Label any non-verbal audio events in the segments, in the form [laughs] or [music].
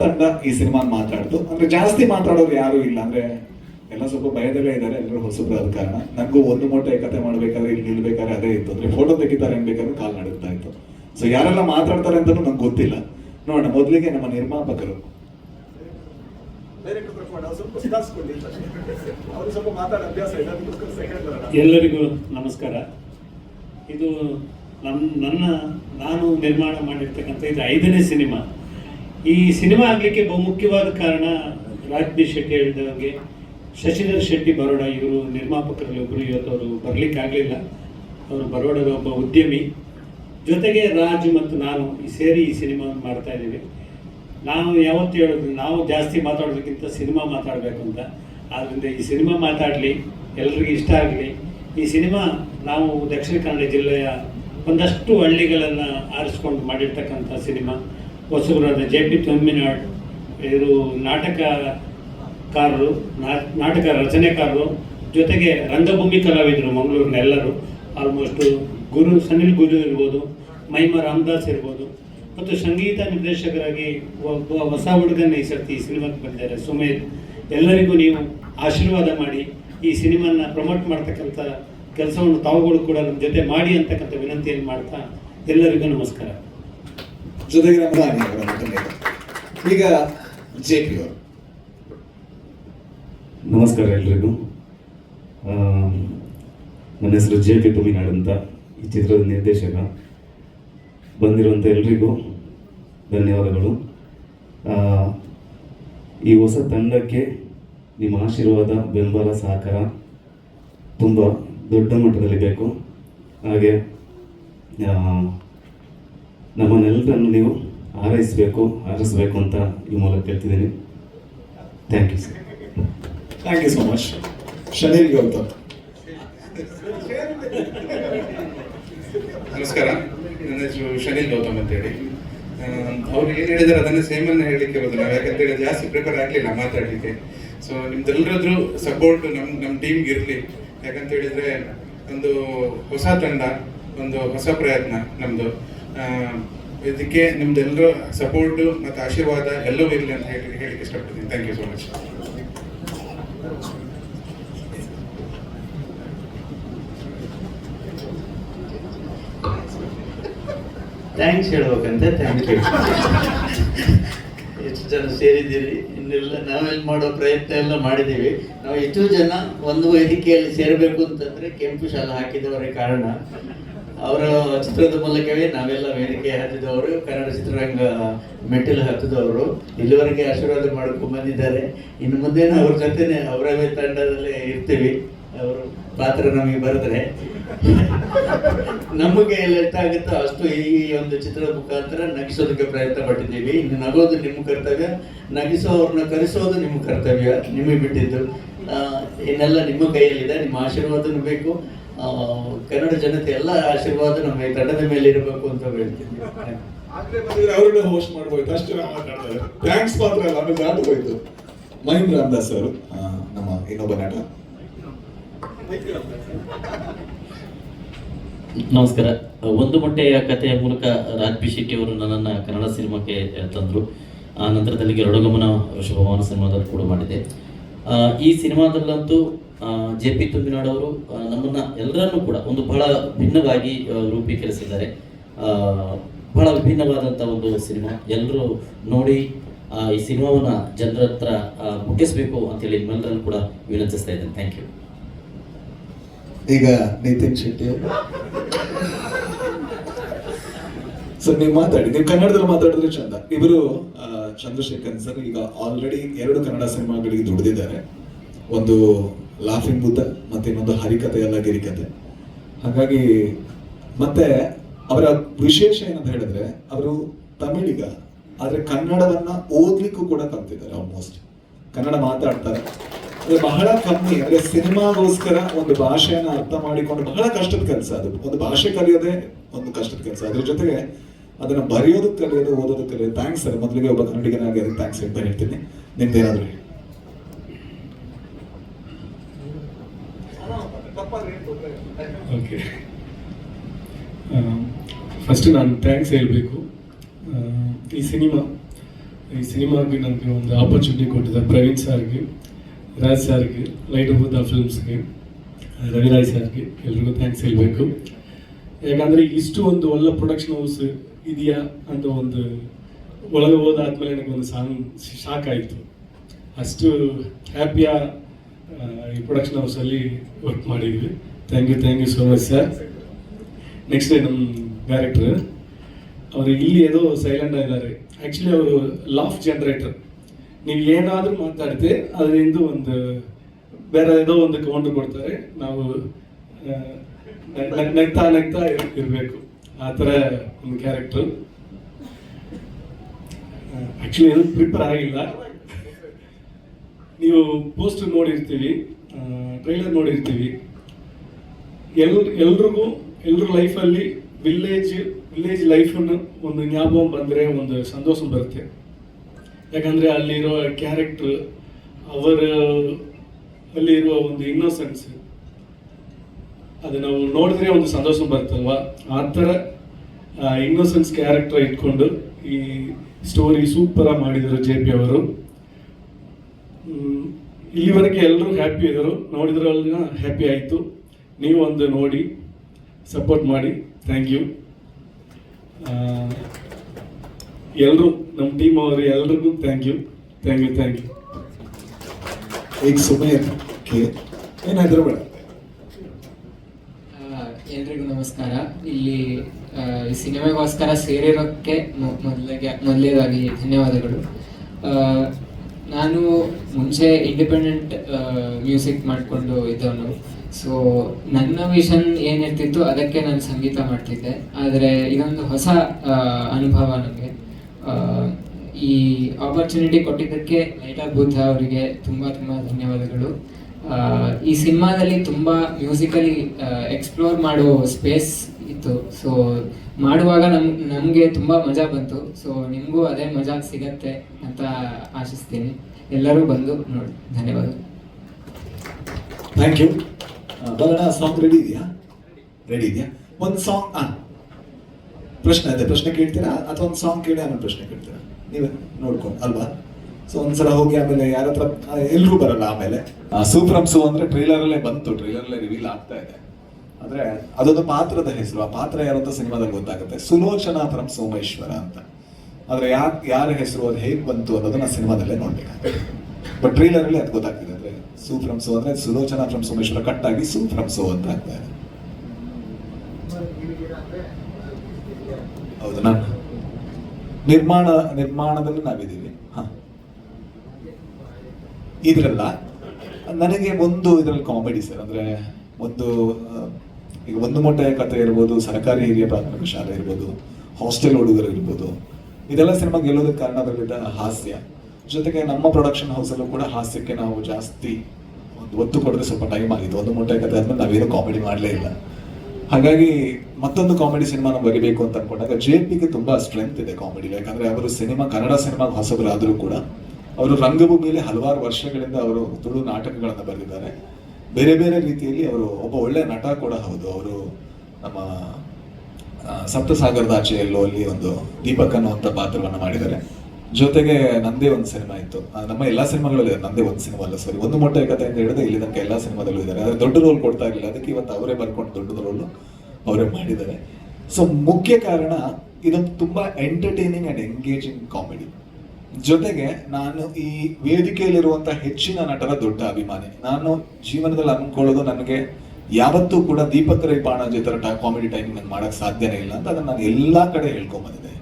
ತಂಡ ಈ ಸಿನಿಮಾ ಮಾತಾಡ್ತು ಅಂದ್ರೆ ಜಾಸ್ತಿ ಮಾತಾಡೋರು ಯಾರು ಇಲ್ಲ. ಅಂದ್ರೆ ಎಲ್ಲ ಸ್ವಲ್ಪ ಭಯದಲ್ಲೇ ಇದ್ದಾರೆ. ಎಲ್ಲರೂ ಹೊಸಬ್ರು ಆದ ಕಾರಣ. ನನಗೂ ಒಂದು ಮೂಟೆ ಕತೆ ಮಾಡ್ಬೇಕಾದ್ರೆ ಇಲ್ಲಿ ನಿಲ್ಬೇಕಾದ್ರೆ ಅದೇ ಇತ್ತು. ಅಂದ್ರೆ ಫೋಟೋ ತೆಗಿತಾರೆ ಅನ್ಬೇಕಾದ್ರೆ ಕಾಲ್ ನಡುತ್ತಾ ಇತ್ತು. ಸೊ ಯಾರೆಲ್ಲ ಮಾತಾಡ್ತಾರೆ ಅಂತ ನಂಗೆ ಗೊತ್ತಿಲ್ಲ. ನೋಡೋಣ ಮೊದಲಿಗೆ ನಮ್ಮ ನಿರ್ಮಾಪಕರು. ಎಲ್ಲರಿಗೂ ನಮಸ್ಕಾರ. ಇದು ನಮ್ಮ ನನ್ನ ನಾನು ನಿರ್ಮಾಣ ಮಾಡಿರ್ತಕ್ಕಂಥ ಇದು ಐದನೇ ಸಿನಿಮಾ. ಈ ಸಿನಿಮಾ ಆಗಲಿಕ್ಕೆ ಬಹುಮುಖ್ಯವಾದ ಕಾರಣ ರಾಜ್ ಬಿ ಶೆಟ್ಟಿ ಹೇಳಿದಂಗೆ ಶಶಿಧರ್ ಶೆಟ್ಟಿ ಬರೋಡ ಇವರು ನಿರ್ಮಾಪಕರಲ್ಲಿ ಒಬ್ಬರು ಇವತ್ತು ಅವರು ಬರಲಿಕ್ಕಾಗಲಿಲ್ಲ ಅವರು ಬರೋಡದ ಒಬ್ಬ ಉದ್ಯಮಿ. ಜೊತೆಗೆ ರಾಜ್ ಮತ್ತು ನಾನು ಈ ಸೇರಿ ಈ ಸಿನಿಮಾವನ್ನು ಮಾಡ್ತಾ ಇದ್ದೀವಿ. ನಾವು ಯಾವತ್ತು ಹೇಳೋದು ನಾವು ಜಾಸ್ತಿ ಮಾತಾಡೋದಕ್ಕಿಂತ ಸಿನಿಮಾ ಮಾತಾಡಬೇಕು ಅಂತ. ಆದ್ದರಿಂದ ಈ ಸಿನಿಮಾ ಮಾತಾಡಲಿ, ಎಲ್ರಿಗೂ ಇಷ್ಟ ಆಗಲಿ. ಈ ಸಿನಿಮಾ ನಾವು ದಕ್ಷಿಣ ಕನ್ನಡ ಜಿಲ್ಲೆಯ ಒಂದಷ್ಟು ಹಳ್ಳಿಗಳನ್ನು ಆರಿಸ್ಕೊಂಡು ಮಾಡಿರ್ತಕ್ಕಂಥ ಸಿನಿಮಾ. ಹೊಸಬರಾದ ಜೆ ಪಿ ತಮ್ಮಿನಾಡ್ ಇವರು ನಾಟಕಕಾರರು ನಾಟಕ ರಚನೆಕಾರರು, ಜೊತೆಗೆ ರಂಗಭೂಮಿ ಕಲಾವಿದರು ಮಂಗಳೂರಿನ ಎಲ್ಲರೂ ಆಲ್ಮೋಸ್ಟು ಗುರು ಸನಿಲ್ ಗುರು ಇರ್ಬೋದು ಮೈಮ ರಾಮದಾಸ್ ಇರ್ಬೋದು. ಮತ್ತು ಸಂಗೀತ ನಿರ್ದೇಶಕರಾಗಿ ಒಬ್ಬ ಹೊಸ ಹುಡುಗನ ಈ ಸರ್ತಿ ಈ ಸಿನಿಮಾಕ್ಕೆ ಬಂದಿದ್ದಾರೆ, ಸುಮೇಧ್. ಎಲ್ಲರಿಗೂ ನೀವು ಆಶೀರ್ವಾದ ಮಾಡಿ ಈ ಸಿನಿಮಾನ ಪ್ರಮೋಟ್ ಮಾಡ್ತಕ್ಕಂಥ ಕೆಲಸವನ್ನು ತಾವುಗಳು ಕೂಡ ನಮ್ಮ ಜೊತೆ ಮಾಡಿ ಅಂತಕ್ಕಂಥ ವಿನಂತಿಯನ್ನು ಮಾಡ್ತಾ ಎಲ್ಲರಿಗೂ ನಮಸ್ಕಾರ. ಜೊತೆಗೆ ನಮ್ಮ ರಾಣಿ ಈಗ ಜೆ ಪಿ ಅವರು. ನಮಸ್ಕಾರ ಎಲ್ರಿಗೂ. ನನ್ನ ಹೆಸರು ಜೆ ಪಿ ತುಮಿನಾಡ್ ಅಂತ ಈ ಚಿತ್ರದ ನಿರ್ದೇಶಕ. ಬಂದಿರುವಂಥ ಎಲ್ರಿಗೂ ಧನ್ಯವಾದಗಳು. ಈ ಹೊಸ ತಂಡಕ್ಕೆ ನಿಮ್ಮ ಆಶೀರ್ವಾದ, ಬೆಂಬಲ, ಸಹಕಾರ ತುಂಬ ದೊಡ್ಡ ಮಟ್ಟದಲ್ಲಿ ಬೇಕು. ಹಾಗೆ ನಮ್ಮನ್ನೆಲ್ಲರನ್ನು ನೀವು ಹಾರೈಸಬೇಕು ಹಾರೈಸಬೇಕು ಅಂತ ಈ ಮೂಲಕ ಹೇಳ್ತಿದ್ದೀನಿ thank you sir thank you so much Shanil Gautham ನಮಸ್ಕಾರ. ನನ್ನ ಹೆಸರು ಶನಿಲ್ ಗೌತಮ್ ಅಂತೇಳಿ. ಅವ್ರು ಏನು ಹೇಳಿದಾರೆ ಅದನ್ನ ಸೇಮನ್ನ ಹೇಳಲಿಕ್ಕೆ ಬರೋದಿಲ್ಲ. ಯಾಕಂತೇಳಿ ಜಾಸ್ತಿ ಪ್ರಿಪೇರ್ ಆಗಲಿಲ್ಲ ಮಾತಾಡಲಿಕ್ಕೆ. ಸೊ ನಿಮ್ದೆಲ್ಲರದ್ದು ಸಪೋರ್ಟ್ ನಮ್ಮ ನಮ್ಮ ಟೀಮ್ಗೆ ಇರಲಿ. ಯಾಕಂತ ಹೇಳಿದ್ರೆ ಒಂದು ಹೊಸ ತಂಡ ಒಂದು ಹೊಸ ಪ್ರಯತ್ನ ನಮ್ಮದು ಇದಕ್ಕೆ ನಿಮ್ದೆಲ್ಲರ ಸಪೋರ್ಟು ಮತ್ತು ಆಶೀರ್ವಾದ ಎಲ್ಲವೂ ಇರಲಿ ಅಂತ ಹೇಳಿ ಹೇಳಿಕ್ಕೆ ಇಷ್ಟಪಡ್ತೀನಿ. Thank you so much thanks ಹೇಳ್ಬೇಕಂತೆ thank you ಎಷ್ಟು ಜನ ಸೇರಿದ್ದೀರಿ? ಇನ್ನೆಲ್ಲ ನಾವೆಲ್ಲ ಮಾಡೋ ಪ್ರಯತ್ನ ಎಲ್ಲ ಮಾಡಿದ್ದೀವಿ. ನಾವು ಎಷ್ಟು ಜನ ಒಂದು ವೇದಿಕೆಯಲ್ಲಿ ಸೇರಬೇಕು ಅಂತಂದರೆ ಕೆಂಪು ಶಾಲೆ ಹಾಕಿದವರೇ ಕಾರಣ. ಅವರ ಚಿತ್ರದ ಮೂಲಕವೇ ನಾವೆಲ್ಲ ವೇದಿಕೆ ಹತ್ತಿದವರು, ಕನ್ನಡ ಚಿತ್ರರಂಗ ಮೆಟ್ಟಿಲು ಹತ್ತಿದವರು. ಇಲ್ಲಿವರೆಗೆ ಆಶೀರ್ವಾದ ಮಾಡ್ಕೊಂಡು ಬಂದಿದ್ದಾರೆ. ಇನ್ನು ಮುಂದೇನು ಅವ್ರ ಜೊತೆನೆ, ಅವರವೇ ತಂಡದಲ್ಲೇ ಇರ್ತೀವಿ. ಅವರು ಪಾತ್ರ ನಮಗೆ ಬರೆದ್ರೆ. ನಮಗೆ ಎಷ್ಟಾಗುತ್ತೋ ಅಷ್ಟು ಈ ಒಂದು ಚಿತ್ರದ ಮುಖಾಂತರ ನಗಿಸೋದಕ್ಕೆ ಪ್ರಯತ್ನ ಪಟ್ಟಿದ್ದೀವಿ. ಇನ್ನು ನಗೋದು ನಿಮ್ಮ ಕರ್ತವ್ಯ ನಗಿಸೋರನ್ನ ಕರೆಸೋದು ನಿಮ್ಮ ಕರ್ತವ್ಯ, ನಿಮಗೆ ಬಿಟ್ಟಿದ್ದು. ಇನ್ನೆಲ್ಲ ನಿಮ್ಮ ಕೈಯಲ್ಲಿದೆ, ನಿಮ್ಮ ಆಶೀರ್ವಾದನೂ ಬೇಕು. ಕನ್ನಡ ಜನತೆ ಎಲ್ಲ ಆಶೀರ್ವಾದ ನಮ್ಮ ಈ ತಂಡದ ಮೇಲೆ ಇರಬೇಕು ಅಂತ ಹೇಳ್ತೀನಿ. ಆಗ್ಲೇ ಬಂದಿದ್ರೆ ಅವ್ರನ್ನ ಹೋಸ್ಟ್ ಮಾಡ್ಬೋದು ಅಷ್ಟು ನಾವು ಮಾತಾಡ್ತಾರೆ. ಥ್ಯಾಂಕ್ಸ್ ಮಾತ್ರ ಅಲ್ಲ ಆಮೇಲೆ ದಾಟು ಹೋಯ್ತು? ಮಹೇಂದ್ರ ರಾಮದಾಸ್ ಅವರು ನಮ್ಮ ಇನ್ನೊಬ್ಬ ನಟ. ನಮಸ್ಕಾರ. ಒಂದು ಮೊಟ್ಟೆಯ ಕಥೆಯ ಮೂಲಕ ರಾಜ್ಬಿ ಶೆಟ್ಟಿ ಅವರು ನನ್ನ ಕನ್ನಡ ಸಿನಿಮಾಕ್ಕೆ ತಂದರು. ಆ ನಂತರದಲ್ಲಿ ಗರುಡಗಮನ ವೃಷಭವನ ಸಿನಿಮಾದಲ್ಲಿ ಕೂಡ ಮಾಡಿದೆ. ಈ ಸಿನಿಮಾದಲ್ಲಂತೂ ಜೆ ಪಿ ತುಂಬಿನಾಡ್ ಅವರು ನಮ್ಮನ್ನ ಎಲ್ಲರನ್ನೂ ಕೂಡ ಒಂದು ಬಹಳ ಭಿನ್ನವಾಗಿ ರೂಪೀಕರಿಸಿದ್ದಾರೆ. ಬಹಳ ವಿಭಿನ್ನವಾದಂಥ ಒಂದು ಸಿನಿಮಾ. ಎಲ್ಲರೂ ನೋಡಿ ಈ ಸಿನಿಮಾವನ್ನ ಜನರ ಹತ್ರ ಮುಟ್ಟಿಸ್ಬೇಕು ಅಂತೇಳಿ ನಿಮ್ಮೆಲ್ಲರನ್ನು ಕೂಡ ವಿನಂತಿಸ್ತಾ ಇದ್ದೇನೆ. ಥ್ಯಾಂಕ್ ಯು ಈಗ ನಿತಿನ್ ಶೆಟ್ಟಿ. ಸರ್, ನೀವು ಮಾತಾಡಿ. ನೀವು ಕನ್ನಡದಲ್ಲಿ ಮಾತಾಡಿದ್ರೆ ಚಂದ. ಇವರು ಚಂದ್ರಶೇಖರ್ ಸರ್, ಈಗ ಆಲ್ರೆಡಿ ಎರಡು ಕನ್ನಡ ಸಿನಿಮಾಗಳಿಗೆ ದುಡಿದಿದ್ದಾರೆ. ಒಂದು ಲಾಫಿಂಗ್ ಬುದ್ಧ ಮತ್ತೆ ಇನ್ನೊಂದು ಹರಿಕತೆ ಎಲ್ಲ ಗಿರಿಕತೆ ಹಾಗಾಗಿ ಮತ್ತೆ ಅವರ ವಿಶೇಷ ಏನಂತ ಹೇಳಿದ್ರೆ ಅವರು ತಮಿಳಿಗ, ಆದರೆ ಕನ್ನಡವನ್ನ ಓದ್ಲಿಕ್ಕೂ ಕೂಡ ಕಲ್ತಿದ್ದಾರೆ ಆಲ್ಮೋಸ್ಟ್ ಕನ್ನಡ ಮಾತಾಡ್ತಾರೆ. ಅಂದ್ರೆ ಬಹಳ ಕಮ್ಮಿ, ಅಂದ್ರೆ ಸಿನಿಮಾಗೋಸ್ಕರ ಒಂದು ಭಾಷೆಯನ್ನ ಅರ್ಥ ಮಾಡಿಕೊಂಡು ಬಹಳ ಕಷ್ಟದ ಕೆಲಸ ಅದು. ಒಂದು ಭಾಷೆ ಕಲಿಯೋದೇ ಒಂದು ಕಷ್ಟದ ಕೆಲಸ. ಅದ್ರ ಜೊತೆಗೆ ಅದನ್ನ ಬರೆಯೋದಕ್ಕೆ ಕಲಿಯೋದು ಓದೋದಕ್ಕೆ ಕಲಿಯೋದು. Thanks sir. ಮೊದಲಿಗೆ ಒಬ್ಬ ಕನ್ನಡಿಗನಾಗಿ ಅದಕ್ಕೆ ಥ್ಯಾಂಕ್ಸ್ ಹೇಳ್ತಾ ಹೇಳ್ತೀನಿ. ನಿಮ್ದೇನಾದ್ರು ಹೇಳಿ ಓಕೆ ಫಸ್ಟ್ ನಾನು ಥ್ಯಾಂಕ್ಸ್ ಹೇಳಬೇಕು. ಈ ಸಿನಿಮಾ, ಈ ಸಿನಿಮಾಗೆ ನನಗೆ ಒಂದು ಆಪರ್ಚುನಿಟಿ ಕೊಟ್ಟಿದ್ದ ಪ್ರವೀಣ್ ಸಾರ್ಗೆ, ರಾಜ್ ಸಾರ್ಗೆ, ಲೈಟ್ ಆಫ್ ದ ಫಿಲ್ಮ್ಸ್ಗೆ, ರವಿರಾಜ್ ಸಾರ್ಗೆ ಎಲ್ರಿಗೂ ಥ್ಯಾಂಕ್ಸ್ ಹೇಳಬೇಕು. ಯಾಕಂದರೆ ಇಷ್ಟು ಒಂದು ಒಳ್ಳೆ ಪ್ರೊಡಕ್ಷನ್ ಹೌಸ್ ಇದೆಯಾ ಅಂತ ಒಂದು ಒಳಗೆ ಹೋದಾದ್ಮೇಲೆ ನನಗೆ ಒಂದು ಸಾಂಗ್ ಶಾಕ್ ಆಯಿತು. ಅಷ್ಟು ಹ್ಯಾಪಿಯ ಈ ಪ್ರೊಡಕ್ಷನ್ ಹೌಸಲ್ಲಿ ವರ್ಕ್ ಮಾಡಿದ್ವಿ. Thank you thank you so much sir next ನಮ್ಮ ಡೈರೆಕ್ಟರ್ ಅವರು ಇಲ್ಲಿ ಏನೋ ಸೈಲೆಂಟ್ ಆಗಿದ್ದಾರೆ ಆ್ಯಕ್ಚುಲಿ ಅವರು ಲಾಫ್ ಜನರೇಟರ್ ನೀವು ಏನಾದರೂ ಮಾತಾಡ್ತೀವಿ ಅದರಿಂದ ಒಂದು, ಬೇರೆ ಏನೋ ಒಂದು ಕೌಂಟರ್ ಕೊಡ್ತಾರೆ. ನಾವು ನಗ್ತಾ ನಗ್ತಾ ಇರಬೇಕು. ಆ ಥರ ಒಂದು ಕ್ಯಾರೆಕ್ಟ್ರು ಆ್ಯಕ್ಚುಲಿ ಏನು ಪ್ರಿಪೇರ್ ಆಗಿಲ್ಲ. ನೀವು ಪೋಸ್ಟರ್ ನೋಡಿರ್ತೀವಿ ಟ್ರೈಲರ್ ನೋಡಿರ್ತೀವಿ. ಎಲ್, ಎಲ್ರಿಗೂ ಎಲ್ಲರೂ ಲೈಫಲ್ಲಿ ವಿಲೇಜ್ ವಿಲ್ಲೇಜ್ ಲೈಫನ್ನು ಒಂದು ಜ್ಞಾಪಕ ಬಂದರೆ ಒಂದು ಸಂತೋಷ ಬರುತ್ತೆ. ಯಾಕಂದರೆ ಅಲ್ಲಿರೋ ಕ್ಯಾರೆಕ್ಟ್ರ್ ಅವರ, ಅಲ್ಲಿರುವ ಒಂದು ಇನ್ನೋಸೆನ್ಸ್ ಅದು ನಾವು ನೋಡಿದ್ರೆ ಒಂದು ಸಂತೋಷ ಬರುತ್ತಲ್ವ? ಆ ಥರ ಇನ್ನೋಸೆನ್ಸ್ ಕ್ಯಾರೆಕ್ಟರ್ ಇಟ್ಕೊಂಡು ಈ ಸ್ಟೋರಿ ಸೂಪರಾಗಿ ಮಾಡಿದರು ಜೆ ಪಿ ಅವರು. ಇಲ್ಲಿವರೆಗೆ ಎಲ್ಲರೂ ಹ್ಯಾಪಿ ಇದ್ದರು ನೋಡಿದ್ರಲ್ಲ ಹ್ಯಾಪಿ ಆಯಿತು. ನೀವು ಒಂದು ನೋಡಿ ಸಪೋರ್ಟ್ ಮಾಡಿ. ಥ್ಯಾಂಕ್ ಯು ಎಲ್ಲರೂ ನಮ್ಮ ಟೀಮ್ ಅವರು ಎಲ್ರಿಗೂ thank you thank you thank you ಈಗ ಸುಮ್ಮನೆ ಏನಾದರೂ ಬೇಡ. ಎಲ್ರಿಗೂ ನಮಸ್ಕಾರ. ಇಲ್ಲಿ ಈ ಸಿನಿಮಾಗೋಸ್ಕರ ಸೇರಿರೋಕ್ಕೆ ಮೊ- ಮೊದಲಿಗೆ ಮೊದಲೇದಾಗಿ ಧನ್ಯವಾದಗಳು. ನಾನು ಮುಂಚೆ ಇಂಡಿಪೆಂಡೆಂಟ್ ಮ್ಯೂಸಿಕ್ ಮಾಡಿಕೊಂಡು ಇದ್ದವನು. ಸೊ ನನ್ನ ವಿಷನ್ ಏನಿರ್ತಿತ್ತು, ಅದಕ್ಕೆ ನಾನು ಸಂಗೀತ ಮಾಡ್ತಿದ್ದೆ. ಆದರೆ ಇದೊಂದು ಹೊಸ ಅನುಭವ ನನಗೆ ಈ ಆಪರ್ಚುನಿಟಿ ಕೊಟ್ಟಿದ್ದಕ್ಕೆ ಲೈಟಾ ಬುದ್ಧ ಅವರಿಗೆ ತುಂಬ ತುಂಬ ಧನ್ಯವಾದಗಳು. ಈ ಸಿನಿಮಾದಲ್ಲಿ ತುಂಬ ಮ್ಯೂಸಿಕಲಿ ಎಕ್ಸ್ಪ್ಲೋರ್ ಮಾಡೋ ಸ್ಪೇಸ್ ಇತ್ತು. ಸೊ ಮಾಡುವಾಗ ನಮ್, ನಮಗೆ ತುಂಬ ಮಜಾ ಬಂತು. ಸೊ ನಿಮಗೂ ಅದೇ ಮಜಾ ಸಿಗತ್ತೆ ಅಂತ ಆಶಿಸ್ತೀನಿ. ಎಲ್ಲರೂ ಬಂದು ನೋಡಿ. ಧನ್ಯವಾದ ಥ್ಯಾಂಕ್ ಯು ಬರೋಣ ಸಾಂಗ್ ರೆಡಿ ಇದೆಯಾ? ರೆಡಿ ಇದೆಯಾ? ಒಂದು ಸಾಂಗ್ ಆ, ಪ್ರಶ್ನೆ ಅದೇ, ಪ್ರಶ್ನೆ ಕೇಳ್ತೀರಾ? ಅಥವಾ ಒಂದು ಸಾಂಗ್ ಕೇಳಿ ಅನ್ನೋ ಪ್ರಶ್ನೆ ಕೇಳ್ತೀರಾ? ನೀವೇ ನೋಡ್ಕೊಂಡು, ಅಲ್ವಾ? ಸೊ ಒಂದ್ಸಲ ಹೋಗಿ ಆಮೇಲೆ ಯಾರ ಹತ್ರ ಎಲ್ಲರೂ ಬರಲ್ಲ ಆಮೇಲೆ. ಸೂಪ್ರಮ್ ಸೂ ಅಂದ್ರೆ ಟ್ರೈಲರ್ ಅಲ್ಲೇ ಬಂತು ಟ್ರೈಲರ್ ಅಲ್ಲೇ ರಿವೀಲ್ ಆಗ್ತಾ ಇದೆ. ಆದ್ರೆ ಅದೊಂದು ಪಾತ್ರದ ಹೆಸರು, ಆ ಪಾತ್ರ ಯಾರು ಅಂತ ಸಿನಿಮಾದಲ್ಲಿ ಗೊತ್ತಾಗುತ್ತೆ. ಸುಲೋಚನಾ ಫ್ರಮ್ ಸೋಮೇಶ್ವರ ಅಂತ. ಆದ್ರೆ ಯಾಕೆ ಯಾರ ಹೆಸರು, ಅದು ಹೇಗೆ ಬಂತು ಅನ್ನೋದನ್ನ ಸಿನಿಮಾದಲ್ಲೇ ನೋಡ್ಬೇಕಾಗುತ್ತೆ. ಬಟ್ ಟ್ರೈಲರ್ ಅಲ್ಲಿ ಅದು ಗೊತ್ತಾಗ್ತಿದೆ. ಸೂ ಅಂದ್ರೆ ಸುಲೋಚನಾ ಫ್ರಮ್ ಕಟ್ಟಾಗಿ ಕಟ್ ಆಗಿ ಸೂ ಅಂತ ಆಗ್ತಾ ಇದೆ ಹೌದು, ನಾನು ನಿರ್ಮಾಣ, ನಿರ್ಮಾಣದಲ್ಲಿ ನಾವಿದ್ದೀವಿ. ಹ. ಇದ್ರಲ್ಲ, ನನಗೆ ಒಂದು ಇದ್ರಲ್ಲಿ ಕಾಮಿಡಿ ಸರ್ ಅಂದ್ರೆ ಒಂದು ಈಗ ಒಂದು ಮೊಟ್ಟೆಯ ಕಥೆ ಇರ್ಬೋದು, ಸರ್ಕಾರಿ ಹಿರಿಯ ಪ್ರಾಥಮಿಕ ಶಾಲೆ ಇರ್ಬೋದು ಹಾಸ್ಟೆಲ್ ಹುಡುಗರು ಇರ್ಬೋದು, ಇದೆಲ್ಲ ಸಿನಿಮಾ ಗೆಲ್ಲೋದಕ್ಕೆ ಕಾರಣ ಅದರಲ್ಲಿದ್ದ ಹಾಸ್ಯ. ಜೊತೆಗೆ ನಮ್ಮ ಪ್ರೊಡಕ್ಷನ್ ಹೌಸಲ್ಲೂ ಕೂಡ ಹಾಸ್ಯಕ್ಕೆ ನಾವು ಜಾಸ್ತಿ ಒತ್ತು ಕೊಡದೆ ಸ್ವಲ್ಪ ಟೈಮ್ ಆಗಿತ್ತು. ಒಂದು ಮೂಟೆ ಕಥೆ ಆದ್ಮೇಲೆ ನಾವೇನು ಕಾಮಿಡಿ ಮಾಡಲೇ ಇಲ್ಲ. ಹಾಗಾಗಿ ಮತ್ತೊಂದು ಕಾಮಿಡಿ ಸಿನಿಮಾನ ಬರಿಬೇಕು ಅಂತ ಅನ್ಕೊಂಡಾಗ ಜೆ ಪಿಗೆ ತುಂಬಾ ಸ್ಟ್ರೆಂತ್ ಇದೆ ಕಾಮಿಡಿ ಯಾಕಂದ್ರೆ ಅವರು ಸಿನಿಮಾ, ಕನ್ನಡ ಸಿನಿಮಾ ಹೊಸಬರಾದರೂ ಕೂಡ ಅವರು ರಂಗಭೂಮಿಯಲ್ಲಿ ಹಲವಾರು ವರ್ಷಗಳಿಂದ ಅವರು ತುಳು ನಾಟಕಗಳನ್ನು ಬರೆದಿದ್ದಾರೆ. ಬೇರೆ ಬೇರೆ ರೀತಿಯಲ್ಲಿ ಅವರು ಒಬ್ಬ ಒಳ್ಳೆ ನಟ ಕೂಡ ಹೌದು. ಅವರು ನಮ್ಮ ಸಪ್ತಸಾಗರದ ಆಚೆಯಲ್ಲೋ ಅಲ್ಲಿ ಒಂದು ದೀಪಕ್ ಅನ್ನುವಂಥ ಪಾತ್ರವನ್ನು ಮಾಡಿದ್ದಾರೆ. ಜೊತೆಗೆ ನಂದೇ ಒಂದು ಸಿನಿಮಾ ಇತ್ತು. ನಮ್ಮ ಎಲ್ಲಾ ಸಿನಿಮಾಗಳಲ್ಲ ನಂದೇ ಒಂದು ಸಿನಿಮಾ ಅಲ್ಲ ಸಾರಿ ಒಂದು ಮೊಟ್ಟೆ ಕಥೆಯಿಂದ ಹಿಡಿದು ಇಲ್ಲಿ ತನಕ ಎಲ್ಲಾ ಸಿನಿಮಾದಲ್ಲೂ ಇದ್ದಾರೆ. ಆದರೆ ದೊಡ್ಡ ರೋಲ್ ಕೊಡ್ತಾ ಇರಲಿಲ್ಲ. ಅದಕ್ಕೆ ಇವತ್ತು ಅವರೇ ಬರ್ಕೊಂಡು ದೊಡ್ಡ ರೋಲು ಅವರೇ ಮಾಡಿದ್ದಾರೆ. ಸೊ ಮುಖ್ಯ ಕಾರಣ ಇದೊಂದು ತುಂಬಾ ಎಂಟರ್ಟೈನಿಂಗ್ ಅಂಡ್ ಎಂಗೇಜಿಂಗ್ ಕಾಮಿಡಿ ಜೊತೆಗೆ ನಾನು ಈ ವೇದಿಕೆಯಲ್ಲಿರುವಂಥ ಹೆಚ್ಚಿನ ನಟರ ದೊಡ್ಡ ಅಭಿಮಾನಿ. ನಾನು ಜೀವನದಲ್ಲಿ ಅಂದ್ಕೊಳ್ಳೋದು ನನಗೆ ಯಾವತ್ತೂ ಕೂಡ ದೀಪಕ್ ರೈ ಬಾಣಾಜಿ ತರ ಕಾಮಿಡಿ ಟೈಮಿಂಗ್ ನಾನು ಮಾಡಕ್ ಸಾಧ್ಯನೇ ಇಲ್ಲ ಅಂತ ಅದನ್ನ ನಾನು ಎಲ್ಲಾ ಕಡೆ ಹೇಳ್ಕೊಂಬಂದಿದ್ದೆ.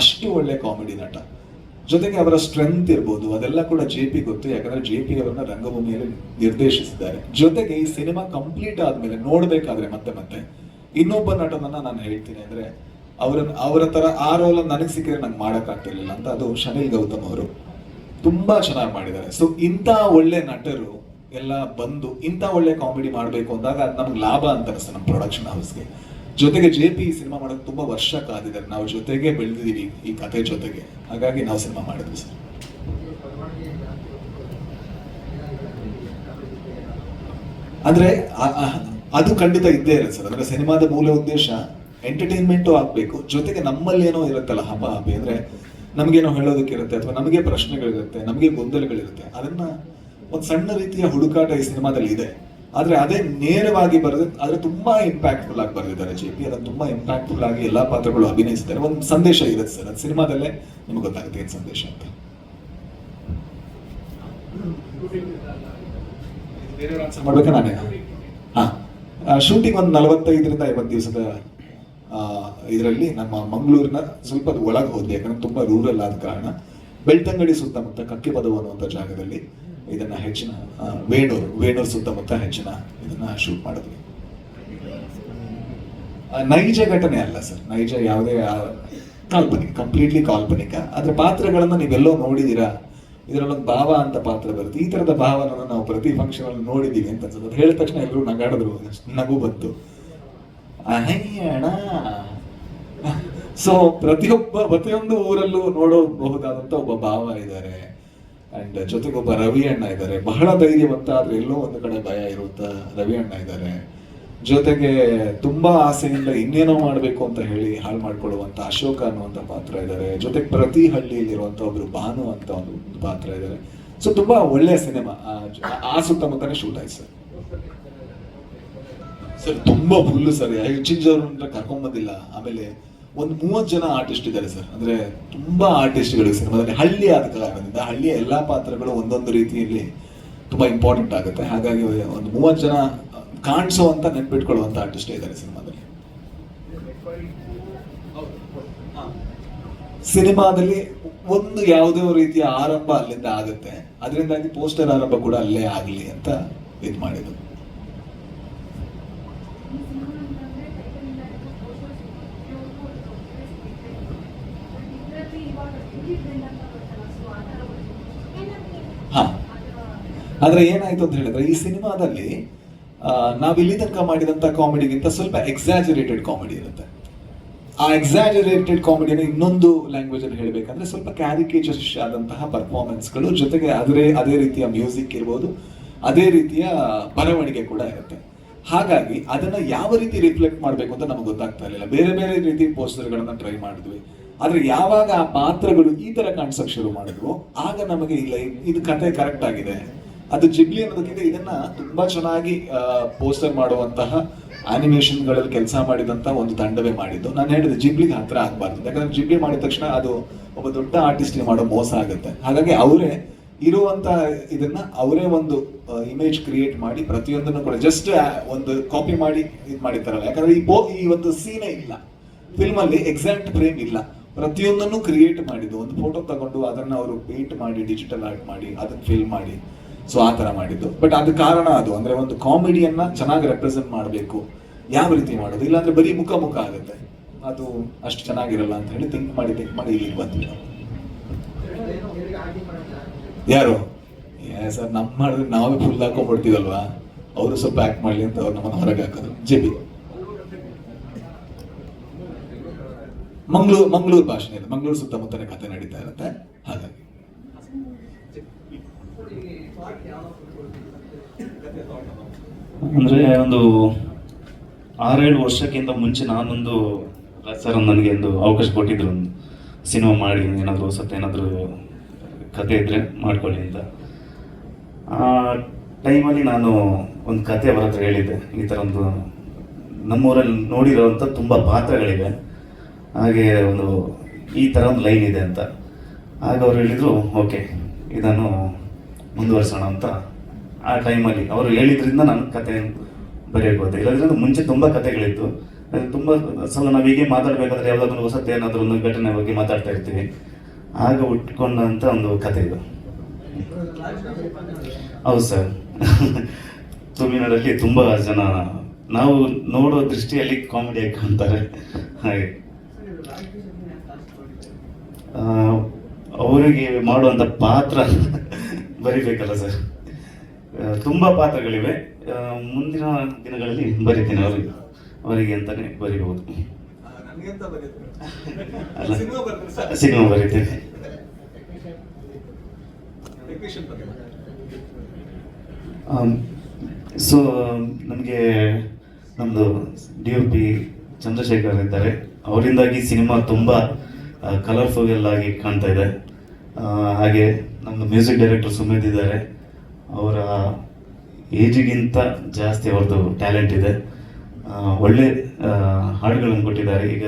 ಅಷ್ಟು ಒಳ್ಳೆ ಕಾಮಿಡಿ ನಟ. ಜೊತೆಗೆ ಅವರ ಸ್ಟ್ರೆಂತ್ ಇರ್ಬೋದು, ಅದೆಲ್ಲ ಕೂಡ ಜೆ ಪಿ ಗೊತ್ತು, ಯಾಕಂದ್ರೆ ಜೆ ಪಿ ಅವರನ್ನ ರಂಗಭೂಮಿಯಲ್ಲಿ ನಿರ್ದೇಶಿಸಿದ್ದಾರೆ. ಜೊತೆಗೆ ಈ ಸಿನಿಮಾ ಕಂಪ್ಲೀಟ್ ಆದ್ಮೇಲೆ ನೋಡ್ಬೇಕಾದ್ರೆ ಮತ್ತೆ ಮತ್ತೆ, ಇನ್ನೊಬ್ಬ ನಟನನ್ನ ನಾನು ಹೇಳ್ತೀನಿ ಅಂದ್ರೆ, ಅವರ ಅವರ ತರ ಆ ರೋಲ್ ನನಗೆ ಸಿಕ್ಕಿದ್ರೆ ನಂಗೆ ಮಾಡಕ್ ಆಗ್ತಿರ್ಲಿಲ್ಲ ಅಂತ ಅದು ಶನಿಲ್ ಗೌತಮ್ ಅವರು. ತುಂಬಾ ಚೆನ್ನಾಗಿ ಮಾಡಿದ್ದಾರೆ. ಸೊ ಇಂಥ ಒಳ್ಳೆ ನಟರು ಎಲ್ಲ ಬಂದು ಇಂಥ ಒಳ್ಳೆ ಕಾಮಿಡಿ ಮಾಡಬೇಕು ಅಂದಾಗ ಅದು ನಮ್ಗೆ ಲಾಭ ಅಂತ ಅನಿಸ್ತು ನಮ್ಮ ಪ್ರೊಡಕ್ಷನ್ ಹೌಸ್ಗೆ ಜೊತೆಗೆ ಜೆ ಪಿ ಸಿನಿಮಾ ಮಾಡೋಕೆ ತುಂಬ ವರ್ಷ ಕಾದಿದ್ದಾರೆ ನಾವು ಜೊತೆಗೆ ಬೆಳೆದಿದ್ದೀವಿ ಈ ಕತೆ ಜೊತೆಗೆ. ಹಾಗಾಗಿ ನಾವು ಸಿನಿಮಾ ಮಾಡಿದ್ವಿ ಸರ್. ಅಂದ್ರೆ ಅದು ಖಂಡಿತ ಇದ್ದೇ ಇರುತ್ತೆ ಸರ್. ಅಂದ್ರೆ ಸಿನಿಮಾದ ಮೂಲ ಉದ್ದೇಶ ಎಂಟರ್ಟೈನ್ಮೆಂಟು ಆಗ್ಬೇಕು. ಜೊತೆಗೆ ನಮ್ಮಲ್ಲಿ ಏನೋ ಇರುತ್ತಲ್ಲ ಹಬ್ಬ ಹಬ್ಬಿ, ಅಂದ್ರೆ ನಮಗೇನೋ ಹೇಳೋದಕ್ಕಿರುತ್ತೆ ಅಥವಾ ನಮಗೆ ಪ್ರಶ್ನೆಗಳಿರುತ್ತೆ, ನಮಗೆ ಗೊಂದಲಗಳಿರುತ್ತೆ. ಅದನ್ನ ಒಂದು ಸಣ್ಣ ರೀತಿಯ ಹುಡುಕಾಟ ಈ ಸಿನಿಮಾದಲ್ಲಿ ಇದೆ. ಆದ್ರೆ ಅದೇ ನೇರವಾಗಿ ಬರೆದು ಆದ್ರೆ ತುಂಬಾ ಇಂಪ್ಯಾಕ್ಟ್ಫುಲ್ ಆಗಿ ಬರೆದಿದ್ದಾರೆ. ಜೆ ಪಿ ಅದನ್ನ ತುಂಬಾ ಇಂಪ್ಯಾಕ್ಟ್ಫುಲ್ ಆಗಿ ಎಲ್ಲಾ ಪಾತ್ರಗಳು ಅಭಿನಯಿಸಿದ್ದಾರೆ. ಒಂದು ಸಂದೇಶ ಇರುತ್ತೆ ಸರ್. ಅದು ಸಿನಿಮಾದಲ್ಲೇ ನಿಮಗೆ ಗೊತ್ತಾಗುತ್ತೆ ಏನು ಸಂದೇಶ ಅಂತ. ಮಾಡ್ಬೇಕಾ ನಾನೇ? ಹಾ. ಶೂಟಿಂಗ್ ಒಂದು ನಲವತ್ತೈದರಿಂದ ಐವತ್ತು ದಿವಸದ ಇದರಲ್ಲಿ ನಮ್ಮ ಮಂಗಳೂರಿನ ಸ್ವಲ್ಪ ಒಳಗೆ ಹೋದ್ವಿ. ಯಾಕಂದ್ರೆ ತುಂಬಾ ರೂರಲ್ ಆದ ಕಾರಣ. ಬೆಳ್ತಂಗಡಿ ಸುತ್ತಮುತ್ತ ಕಕ್ಕಿಪದವು ಅನ್ನುವಂಥ ಜಾಗದಲ್ಲಿ ಇದನ್ನ ಹೆಚ್ಚಿನ ವೇಣೂರ್ ವೇಣೂರು ಸುತ್ತಮುತ್ತ ಹೆಚ್ಚಿನ ಇದನ್ನ ಶೂಟ್ ಮಾಡಿದ್ವಿ ನೈಜ ಘಟನೆ ಅಲ್ಲ ಸರ್. ನೈಜ ಯಾವುದೇ ಕಾಲ್ಪನಿಕ ಕಂಪ್ಲೀಟ್ಲಿ ಕಾಲ್ಪನಿಕ. ಆದ್ರೆ ಪಾತ್ರಗಳನ್ನು ನೀವೆಲ್ಲೋ ನೋಡಿದೀರಾ? ಇದರಲ್ಲೊಂದು ಭಾವ ಅಂತ ಪಾತ್ರ ಬರುತ್ತೆ. ಈ ತರದ ಭಾವನನ್ನು ನಾವು ಪ್ರತಿ ಫಂಕ್ಷನ್ ಅಲ್ಲಿ ನೋಡಿದೀವಿ ಅಂತ ಅನ್ಸುತ್ತೆ. ಅದು ಹೇಳಿದ ತಕ್ಷಣ ಎಲ್ಲರೂ ನಗಾಡಿದ್ರು ನಗು ಬಂತು. ಅಯ್ಯಣ ಸೊ [laughs] ಪ್ರತಿಯೊಬ್ಬ, ಪ್ರತಿಯೊಂದು ಊರಲ್ಲೂ ನೋಡಬಹುದಾದಂತ ಒಬ್ಬ ಭಾವ ಇದ್ದಾರೆ ಅಂಡ್ ಜೊತೆಗೊಬ್ಬ ರವಿ ಅಣ್ಣ ಇದ್ದಾರೆ. ಬಹಳ ಧೈರ್ಯವಂತ ಆದ್ರೆ ಎಲ್ಲೋ ಒಂದು ಕಡೆ ಭಯ ಇರುವಂತ ರವಿ ಅಣ್ಣ ಇದ್ದಾರೆ. ಜೊತೆಗೆ ತುಂಬಾ ಆಸೆಯಿಂದ ಇನ್ನೇನೋ ಮಾಡ್ಬೇಕು ಅಂತ ಹೇಳಿ ಹಾಳು ಮಾಡ್ಕೊಳ್ಳುವಂತ ಅಶೋಕ ಅನ್ನುವಂತ ಪಾತ್ರ ಇದ್ದಾರೆ. ಜೊತೆಗೆ ಪ್ರತಿ ಹಳ್ಳಿಯಲ್ಲಿರುವಂತ ಒಬ್ರು ಭಾನು ಅಂತ ಒಂದು ಪಾತ್ರ ಇದ್ದಾರೆ. ಸೊ ತುಂಬಾ ಒಳ್ಳೆಯ ಸಿನಿಮಾ. ಆ ಸುತ್ತಮುತ್ತನೇ ಶೂಟ್ ಆಯ್ತು ಸರ್. ಸರ್, ತುಂಬಾ ಫುಲ್ ಸರ್. ಹೆಚ್ಚಿನ ಜನರನ್ನ ಕರ್ಕೊಂಡ್ ಬಂದಿಲ್ಲ ಆಮೇಲೆ ಒಂದು ಮೂವತ್ತು ಜನ ಆರ್ಟಿಸ್ಟ್ ಇದ್ದಾರೆ ಸರ್ ಅಂದ್ರೆ ತುಂಬಾ ಆರ್ಟಿಸ್ಟ್ಗಳು ಸಿನಿಮಾದಲ್ಲಿ ಹಳ್ಳಿ ಆದ ಕಾರಣದಿಂದ ಹಳ್ಳಿಯ ಎಲ್ಲಾ ಪಾತ್ರಗಳು ಒಂದೊಂದು ರೀತಿಯಲ್ಲಿ ತುಂಬಾ ಇಂಪಾರ್ಟೆಂಟ್ ಆಗುತ್ತೆ. ಹಾಗಾಗಿ ಒಂದು ಮೂವತ್ತು ಜನ ಕಾಣಿಸುವಂತ ನೆನ್ಪಿಟ್ಕೊಳ್ಳುವಂತ ಆರ್ಟಿಸ್ಟ್ ಇದ್ದಾರೆ ಸಿನಿಮಾದಲ್ಲಿ ಸಿನಿಮಾದಲ್ಲಿ ಒಂದು ಯಾವುದೋ ರೀತಿಯ ಆರಂಭ ಅಲ್ಲಿಂದ ಆಗುತ್ತೆ. ಅದರಿಂದಾಗಿ ಪೋಸ್ಟರ್ ಆರಂಭ ಕೂಡ ಅಲ್ಲೇ ಆಗಲಿ ಅಂತ ಇದು ಮಾಡಿದ್ದು. ಆದ್ರೆ ಏನಾಯ್ತು ಅಂತ ಹೇಳಿದ್ರೆ, ಈ ಸಿನಿಮಾದಲ್ಲಿ ನಾವು ಇಲ್ಲಿ ತನಕ ಮಾಡಿದಂತ ಕಾಮಿಡಿಗಿಂತ ಸ್ವಲ್ಪ ಎಕ್ಸಾಜುರೇಟೆಡ್ ಕಾಮಿಡಿ ಇರುತ್ತೆ. ಆ ಎಕ್ಸಾಜುರೇಟೆಡ್ ಕಾಮಿಡಿಯನ್ನು ಇನ್ನೊಂದು ಲ್ಯಾಂಗ್ವೇಜ್ ಅಲ್ಲಿ ಹೇಳಬೇಕಂದ್ರೆ ಸ್ವಲ್ಪ ಕ್ಯಾರಿಕೇಚರ್ಸ್ ಆದಂತಹ ಪರ್ಫಾರ್ಮೆನ್ಸ್ಗಳು ಜೊತೆಗೆ ಅದೇ ಅದೇ ರೀತಿಯ ಮ್ಯೂಸಿಕ್ ಇರ್ಬೋದು, ಅದೇ ರೀತಿಯ ಬರವಣಿಗೆ ಕೂಡ ಇರುತ್ತೆ. ಹಾಗಾಗಿ ಅದನ್ನ ಯಾವ ರೀತಿ ರಿಫ್ಲೆಕ್ಟ್ ಮಾಡಬೇಕು ಅಂತ ನಮಗೆ ಗೊತ್ತಾಗ್ತಾ ಇರಲಿಲ್ಲ. ಬೇರೆ ಬೇರೆ ರೀತಿ ಪೋಸ್ಟರ್ಗಳನ್ನ ಟ್ರೈ ಮಾಡಿದ್ವಿ. ಆದರೆ ಯಾವಾಗ ಆ ಪಾತ್ರಗಳು ಈ ತರ ಕಾಣಿಸಕ್ ಶುರು ಮಾಡಿದ್ವು, ಆಗ ನಮಗೆ ಇಲ್ಲ. ಇದು ಕತೆ ಕರೆಕ್ಟ್ ಆಗಿದೆ. ಅದು ಜಿಬ್ಲಿ ಅನ್ನೋದಕ್ಕಿಂತ ಇದನ್ನ ತುಂಬಾ ಚೆನ್ನಾಗಿ ಪೋಸ್ಟರ್ ಮಾಡುವಂತಹ ಆನಿಮೇಷನ್ಗಳಲ್ಲಿ ಕೆಲಸ ಮಾಡಿದಂತ ಒಂದು ತಂಡವೇ ಮಾಡಿದ್ದು. ನಾನು ಹೇಳಿದೆ ಜಿಬ್ಲಿಗೆ ಹತ್ರ ಆಗ್ಬಾರ್ದು. ಯಾಕಂದ್ರೆ ಜಿಬ್ಲಿ ಮಾಡಿದ ತಕ್ಷಣ ಅದು ಒಬ್ಬ ದೊಡ್ಡ ಆರ್ಟಿಸ್ಟ್ ಮಾಡೋ ಮೋಸ ಆಗುತ್ತೆ. ಹಾಗಾಗಿ ಅವರೇ ಇರುವಂತ ಇದನ್ನ ಅವರೇ ಒಂದು ಇಮೇಜ್ ಕ್ರಿಯೇಟ್ ಮಾಡಿ ಪ್ರತಿಯೊಂದನ್ನು ಕೂಡ ಜಸ್ಟ್ ಒಂದು ಕಾಪಿ ಮಾಡಿ ಇದು ಮಾಡಿರ್ತಾರಲ್ಲ. ಯಾಕಂದ್ರೆ ಈ ಈ ಒಂದು ಸೀನೇ ಇಲ್ಲ. ಫಿಲ್ಮ್ ಅಲ್ಲಿ ಎಕ್ಸಾಕ್ಟ್ ಫ್ರೇಮ್ ಇಲ್ಲ. ಪ್ರತಿಯೊಂದನ್ನು ಕ್ರಿಯೇಟ್ ಮಾಡಿದ್ದು. ಒಂದು ಫೋಟೋ ತಗೊಂಡು ಅದನ್ನ ಅವರು ಪೇಂಟ್ ಮಾಡಿ ಡಿಜಿಟಲ್ ಆರ್ಟ್ ಮಾಡಿ, ಅದನ್ನ ಫಿಲ್ ಮಾಡಿ. ಸೊ ಆ ಥರ ಮಾಡಿದ್ದು. ಬಟ್ ಅದು ಕಾರಣ ಅದು. ಅಂದ್ರೆ ಒಂದು ಕಾಮಿಡಿಯನ್ನ ಚೆನ್ನಾಗಿ ರೆಪ್ರೆಸೆಂಟ್ ಮಾಡಬೇಕು. ಯಾವ ರೀತಿ ಮಾಡೋದು? ಇಲ್ಲಾಂದ್ರೆ ಬರೀ ಮುಖ ಮುಖ ಆಗುತ್ತೆ. ಅದು ಅಷ್ಟು ಚೆನ್ನಾಗಿರಲ್ಲ ಅಂತ ಹೇಳಿ ಥಿಂಕ್ ಮಾಡಿ ಥಿಂಕ್ ಮಾಡಿ ಇಲ್ಲಿಗೆ ಬಂದ್ವಿ ನಾವು. ಯಾರು? ಸರ್ ನಮ್ಮ ಮಾಡಿದ್ರೆ ನಾವೇ ಫುಲ್ ಹಾಕೊಂಡ್ಬಿಡ್ತೀವಲ್ವಾ? ಅವರು ಸ್ವಲ್ಪ ಪ್ಯಾಕ್ ಮಾಡಲಿ ಅಂತ ಅವ್ರು ನಮ್ಮನ್ನು ಹೊರಗೆ ಹಾಕೋದು. ಜೆಬಿ ಮಂಗ್ಳೂರು, ಮಂಗಳೂರು ಭಾಷೆ ಇದೆ. ಮಂಗಳೂರು ಸುತ್ತಮುತ್ತನೇ ಕತೆ ನಡೀತಾ ಇರುತ್ತೆ. ಹಾಗಾಗಿ. ಅಂದರೆ ಒಂದು ಆರೇಳು ವರ್ಷಕ್ಕಿಂತ ಮುಂಚೆ ನಾನೊಂದು ಸರ್ ನನಗೆ ಒಂದು ಅವಕಾಶ ಕೊಟ್ಟಿದ್ರು ಒಂದು ಸಿನಿಮಾ ಮಾಡಿ, ಏನಾದರೂ ಹೊಸತ್ತು ಏನಾದರೂ ಕತೆ ಇದ್ದರೆ ಮಾಡ್ಕೊಳ್ಳಿ ಅಂತ. ಆ ಟೈಮಲ್ಲಿ ನಾನು ಒಂದು ಕತೆ ಅವರ ಹತ್ರ ಹೇಳಿದ್ದೆ. ಈ ಥರ ಒಂದು ನಮ್ಮೂರಲ್ಲಿ ನೋಡಿರೋವಂಥ ತುಂಬ ಪಾತ್ರಗಳಿವೆ. ಹಾಗೆ ಒಂದು ಈ ಥರ ಒಂದು ಲೈನ್ ಇದೆ ಅಂತ. ಆಗ ಅವ್ರು ಹೇಳಿದರು, ಓಕೆ, ಇದನ್ನು ಮುಂದುವರಿಸೋಣ ಅಂತ ಆ ಟೈಮಲ್ಲಿ ಅವರು ಹೇಳಿದ್ರಿಂದ ನಾನು ಕತೆ ಬರೆಯೋಕೆ ಹೋದೆ ಇಲ್ಲದ್ರಿಂದ ಮುಂಚೆ ತುಂಬ ಕತೆಗಳಿತ್ತು ತುಂಬ ಸಲ ನಾವು ಹೀಗೆ ಮಾತಾಡಬೇಕಾದ್ರೆ ಯಾವುದಾದ್ರೂ ಹೊಸತ್ತು ಏನಾದರೂ ಒಂದು ಘಟನೆ ಬಗ್ಗೆ ಮಾತಾಡ್ತಾ ಇರ್ತೀವಿ. ಆಗ ಉಟ್ಕೊಂಡಂಥ ಒಂದು ಕತೆ ಇದು. ಹೌದು ಸರ್. ತುಮಿನಾಡಲ್ಲಿ ತುಂಬ ಜನ ನಾವು ನೋಡೋ ದೃಷ್ಟಿಯಲ್ಲಿ ಕಾಮಿಡಿ ಕಾಣ್ತಾರೆ. ಹಾಗೆ. ಅವರಿಗೆ ಮಾಡುವಂಥ ಪಾತ್ರ ಬರಿಬೇಕಲ್ಲ ಸರ್? ತುಂಬ ಪಾತ್ರಗಳಿವೆ. ಮುಂದಿನ ದಿನಗಳಲ್ಲಿ ಬರಿತೀನಿ ಅವರಿಗೆ ಅವರಿಗೆ ಅಂತಾನೆ ಬರಿಬಹುದು ಸಿನಿಮಾ ಬರಿತೀನಿ ಸೊ, ನಮಗೆ ನಮ್ಮದು ಡಿ ಒ ಪಿ ಚಂದ್ರಶೇಖರ್ ಇದ್ದಾರೆ. ಅವರಿಂದಾಗಿ ಸಿನಿಮಾ ತುಂಬ ಕಲರ್ಫುಲ್ ಆಗಿ ಕಾಣ್ತಾ ಇದೆ. ಹಾಗೆ ನಮ್ಮ ಮ್ಯೂಸಿಕ್ ಡೈರೆಕ್ಟರ್ ಸುಮೇಧ್ ಇದ್ದಾರೆ. ಅವರ ಏಜಿಗಿಂತ ಜಾಸ್ತಿ ಅವ್ರದ್ದು ಟ್ಯಾಲೆಂಟ್ ಇದೆ. ಒಳ್ಳೆ ಹಾಡುಗಳನ್ನು ಕೊಟ್ಟಿದ್ದಾರೆ. ಈಗ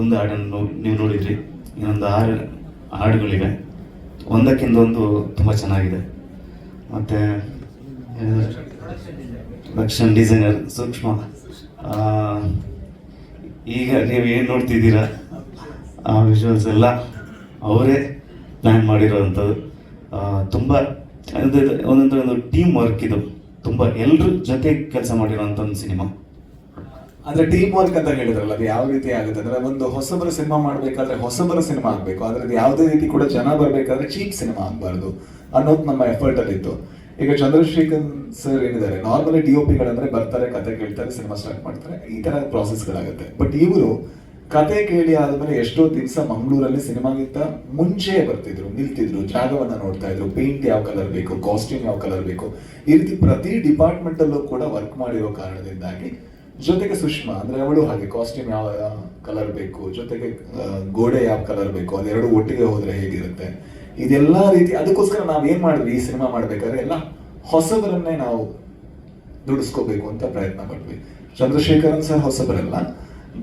ಒಂದು ಹಾಡನ್ನು ನೀವು ನೋಡಿದ್ರಿ. ಇನ್ನೊಂದು ಆರು ಹಾಡುಗಳಿವೆ. ಒಂದಕ್ಕಿಂತ ಒಂದು ತುಂಬ ಚೆನ್ನಾಗಿದೆ. ಮತ್ತು ಪ್ರೊಡಕ್ಷನ್ ಡಿಸೈನರ್ ಸೂಕ್ಷ್ಮ. ಈಗ ನೀವು ಏನು ನೋಡ್ತಿದ್ದೀರಾ? ಆ ವಿಜುವಲ್ಸ್ ಎಲ್ಲ ಅವರೇ. ಪ್ಲ್ಯಾನ್ ಮಾಡಿರೋವಂಥದ್ದು. ತುಂಬ ಅದು ಒಂದೊಂದು, ಒಂದು ಟೀಮ್ ವರ್ಕ್ ಇದು. ತುಂಬ ಎಲ್ಲರ ಜೊತೆ ಕೆಲಸ ಮಾಡಿರೋಂಥ ಒಂದು ಸಿನಿಮಾ. ಅಂದ್ರೆ ಟೀಮ್ ವರ್ಕ್ ಅಂತ ಹೇಳಿದ್ರಲ್ಲ, ಅದು ಯಾವ ರೀತಿ ಆಗುತ್ತೆ? ಅಂದ್ರೆ ಒಂದು ಹೊಸಬರ ಸಿನಿಮಾ ಮಾಡಬೇಕಾದ್ರೆ ಹೊಸಬರ ಸಿನಿಮಾ ಆಗಬೇಕು. ಅದರಲ್ಲಿ ಅದು ಯಾವುದೇ ರೀತಿ ಕೂಡ ಜನ ಬರಬೇಕಾದ್ರೆ ಚೀಪ್ ಸಿನಿಮಾ ಆಗಬಾರ್ದು ಅನ್ನೋದು ನಮ್ಮ ಎಫರ್ಟ್ ಅಲ್ಲಿತ್ತು. ಈಗ ಚಂದ್ರಶೇಖರ್ ಸರ್ ಏನಿದ್ದಾರೆ ನಾರ್ಮಲಿ ಡಿ ಒ ಪಿಗಳಂದ್ರೆ ಬರ್ತಾರೆ, ಕತೆ ಕೇಳ್ತಾರೆ, ಸಿನಿಮಾ ಸ್ಟಾರ್ಟ್ ಮಾಡ್ತಾರೆ, ಈ ತರ ಪ್ರಾಸೆಸ್ಗಳಾಗುತ್ತೆ ಬಟ್ ಇವರು ಕತೆ ಕೇಳಿ ಆದಮೇಲೆ ಎಷ್ಟೋ ದಿವಸ ಮಂಗಳೂರಲ್ಲಿ ಸಿನಿಮಾಗಿಂತ ಮುಂಚೆ ಬರ್ತಿದ್ರು, ನಿಲ್ತಿದ್ರು, ಜಾಗವನ್ನ ನೋಡ್ತಾ ಇದ್ರು ಪೇಂಟ್ ಯಾವ ಕಲರ್ ಬೇಕು ಕಾಸ್ಟ್ಯೂಮ್ ಯಾವ ಕಲರ್ ಬೇಕು. ಈ ರೀತಿ ಪ್ರತಿ ಡಿಪಾರ್ಟ್ಮೆಂಟ್ ಅಲ್ಲೂ ಕೂಡ ವರ್ಕ್ ಮಾಡಿರೋ ಕಾರಣದಿಂದಾಗಿ ಜೊತೆಗೆ ಸುಷ್ಮಾ, ಅಂದ್ರೆ ಅವಳು ಹಾಗೆ ಕಾಸ್ಟ್ಯೂಮ್ ಯಾವ ಕಲರ್ ಬೇಕು, ಜೊತೆಗೆ ಗೋಡೆ ಯಾವ ಕಲರ್ ಬೇಕು, ಅದೆರಡು ಒಟ್ಟಿಗೆ ಹೋದ್ರೆ ಹೇಗಿರುತ್ತೆ. ಇದೆಲ್ಲ ರೀತಿ, ಅದಕ್ಕೋಸ್ಕರ ನಾವ್ ಏನ್ ಮಾಡಿದ್ವಿ ಈ ಸಿನಿಮಾ ಮಾಡ್ಬೇಕಾದ್ರೆ ಎಲ್ಲ ಹೊಸಬರನ್ನೇ ನಾವು ದುಡಿಸ್ಕೋಬೇಕು ಅಂತ ಪ್ರಯತ್ನ ಪಟ್ವಿ. ಚಂದ್ರಶೇಖರನ್ ಸರ್ ಹೊಸಬರಲ್ಲ.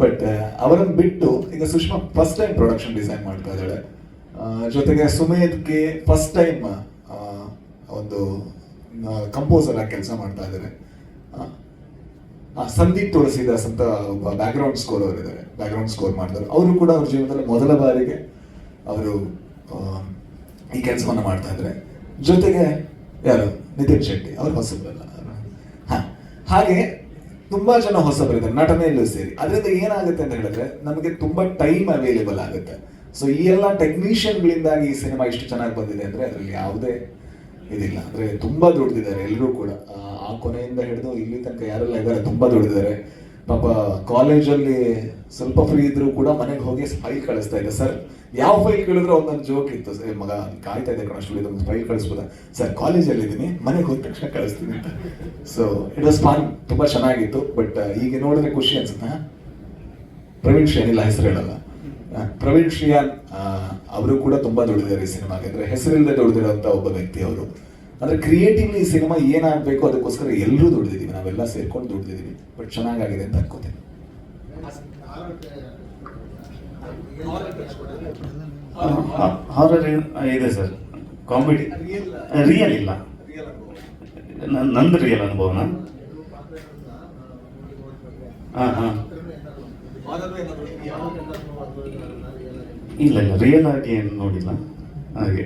ಬಟ್ ಅವರನ್ನು ಬಿಟ್ಟು ಈಗ Sushma first time production design ಮಾಡ್ತಾ ಇದ್ದಾಳೆ. ಜೊತೆಗೆ ಸುಮೇಧ್ಗೆ ಫಸ್ಟ್ ಟೈಮ್ ಒಂದು ಕಂಪೋಸರ್ ಆಗಿ ಕೆಲಸ ಮಾಡ್ತಾ ಇದ್ದಾರೆ. ಸಂದೀಪ್ ತುಳಸಿದಾಸ್ ಅಂತ ಒಬ್ಬ ಬ್ಯಾಕ್ಗ್ರೌಂಡ್ ಸ್ಕೋರ್ ಅವರು ಇದ್ದಾರೆ. ಬ್ಯಾಕ್ಗ್ರೌಂಡ್ ಸ್ಕೋರ್ ಮಾಡ್ತಾರೆ. ಅವರು ಕೂಡ ಅವ್ರ ಜೀವನದಲ್ಲಿ ಮೊದಲ ಬಾರಿಗೆ ಅವರು ಈ ಕೆಲಸವನ್ನು ಮಾಡ್ತಾ ಇದ್ದಾರೆ. ಜೊತೆಗೆ ಯಾರು? ನಿತಿನ್ ಶೆಟ್ಟಿ, ಅವ್ರು ಹೊಸಬರಲ್ಲ. ಹಾಗೆ ತುಂಬಾ ಜನ ಹೊಸಬರಿದ್ದಾರೆ ನಟನೆಯಲ್ಲೂ ಸೇರಿ. ಅದರಿಂದ ಏನಾಗುತ್ತೆ ಅಂತ ಹೇಳಿದ್ರೆ ನಮಗೆ ತುಂಬಾ ಟೈಮ್ ಅವೈಲೇಬಲ್ ಆಗುತ್ತೆ. ಸೊ ಈ ಎಲ್ಲ ಟೆಕ್ನಿಷಿಯನ್ಗಳಿಂದಾಗಿ ಈ ಸಿನಿಮಾ ಇಷ್ಟು ಚೆನ್ನಾಗಿ ಬಂದಿದೆ ಅಂದ್ರೆ ಅದರಲ್ಲಿ ಯಾವುದೇ ಇದಿಲ್ಲ. ಅಂದ್ರೆ ತುಂಬಾ ದುಡ್ದಿದ್ದಾರೆ ಎಲ್ಲರೂ ಕೂಡ. ಆ, ಕೊನೆಯಿಂದ ಹಿಡಿದು ಇಲ್ಲಿ ತನಕ ಯಾರೆಲ್ಲ ಇದ್ದಾರೆ ತುಂಬಾ ದುಡ್ದಿದ್ದಾರೆ ಪಾಪ ಕಾಲೇಜಲ್ಲಿ ಸ್ವಲ್ಪ ಫ್ರೀ ಇದ್ರು ಕೂಡ ಮನೆಗೆ ಹೋಗಿ ಫೈಲ್ ಕಳಿಸ್ತಾ ಇದೆ. ಸರ್ ಯಾವ ಫೈಲ್ ಕೇಳಿದ್ರು ಒಂದೊಂದು ಜೋಕ್ ಇತ್ತು. ಸರ್ ಮಗ, ಕಾಯ್ತಾ ಇದೆ ಕಣಷ್ಟು ಒಂದು ಫೈಲ್ ಕಳಿಸ್ಬೋದ? ಸರ್ ಕಾಲೇಜಲ್ಲಿ ಇದ್ದೀನಿ, ಮನೆಗೆ ಹೋದ ತಕ್ಷಣ ಕಳಿಸ್ತೀನಿ ಅಂತ. ಸೊ ಇಟ್ ವಾಸ್ ಫಾನ್ ತುಂಬಾ ಚೆನ್ನಾಗಿತ್ತು ಬಟ್ ಈಗ ನೋಡಿದ್ರೆ ಖುಷಿ ಅನ್ಸುತ್ತೆ? ಪ್ರವೀಣ್ ಶ್ರೇಣಿಲ್ಲ ಹೆಸರು ಹೇಳಲ್ಲ. ಪ್ರವೀಣ್ ಶ್ರೀಯಾನ್ ಅವರು ಕೂಡ ತುಂಬಾ ದುಡಿದಿದ್ದಾರೆ ಈ ಸಿನಿಮಾಗೆ. ಅಂದ್ರೆ ಹೆಸರಿಲ್ಲದೆ ದುಡಿದಿರೋಂಥ ಒಬ್ಬ ವ್ಯಕ್ತಿ ಅವರು. ಅಂದ್ರೆ ಕ್ರಿಯೇಟಿವ್ಲಿ ಈ ಸಿನಿಮಾ ಏನಾಗಬೇಕು ಅದಕ್ಕೋಸ್ಕರ ಎಲ್ಲರೂ ದುಡಿದಿದ್ದೀವಿ ನಾವೆಲ್ಲ ಸೇರ್ಕೊಂಡು ದುಡಿದಿದ್ದೀವಿ ಬಟ್ ಚೆನ್ನಾಗಾಗಿದೆ ಅಂತ ಅನ್ಕೋತೀನಿ. ಹಾರರ್ ಇದೆ ಸರ್ ಕಾಮಿಡಿ ರಿಯಲ್ ಇಲ್ಲ. ನಂದು ರಿಯಲ್ ಅನುಭವನ? ಹಾಂ ಹಾಂ. ಇಲ್ಲ ಇಲ್ಲ. ರಿಯಲ್ ಆಗಿ ಏನು ನೋಡಿಲ್ಲ. ಹಾಗೆ.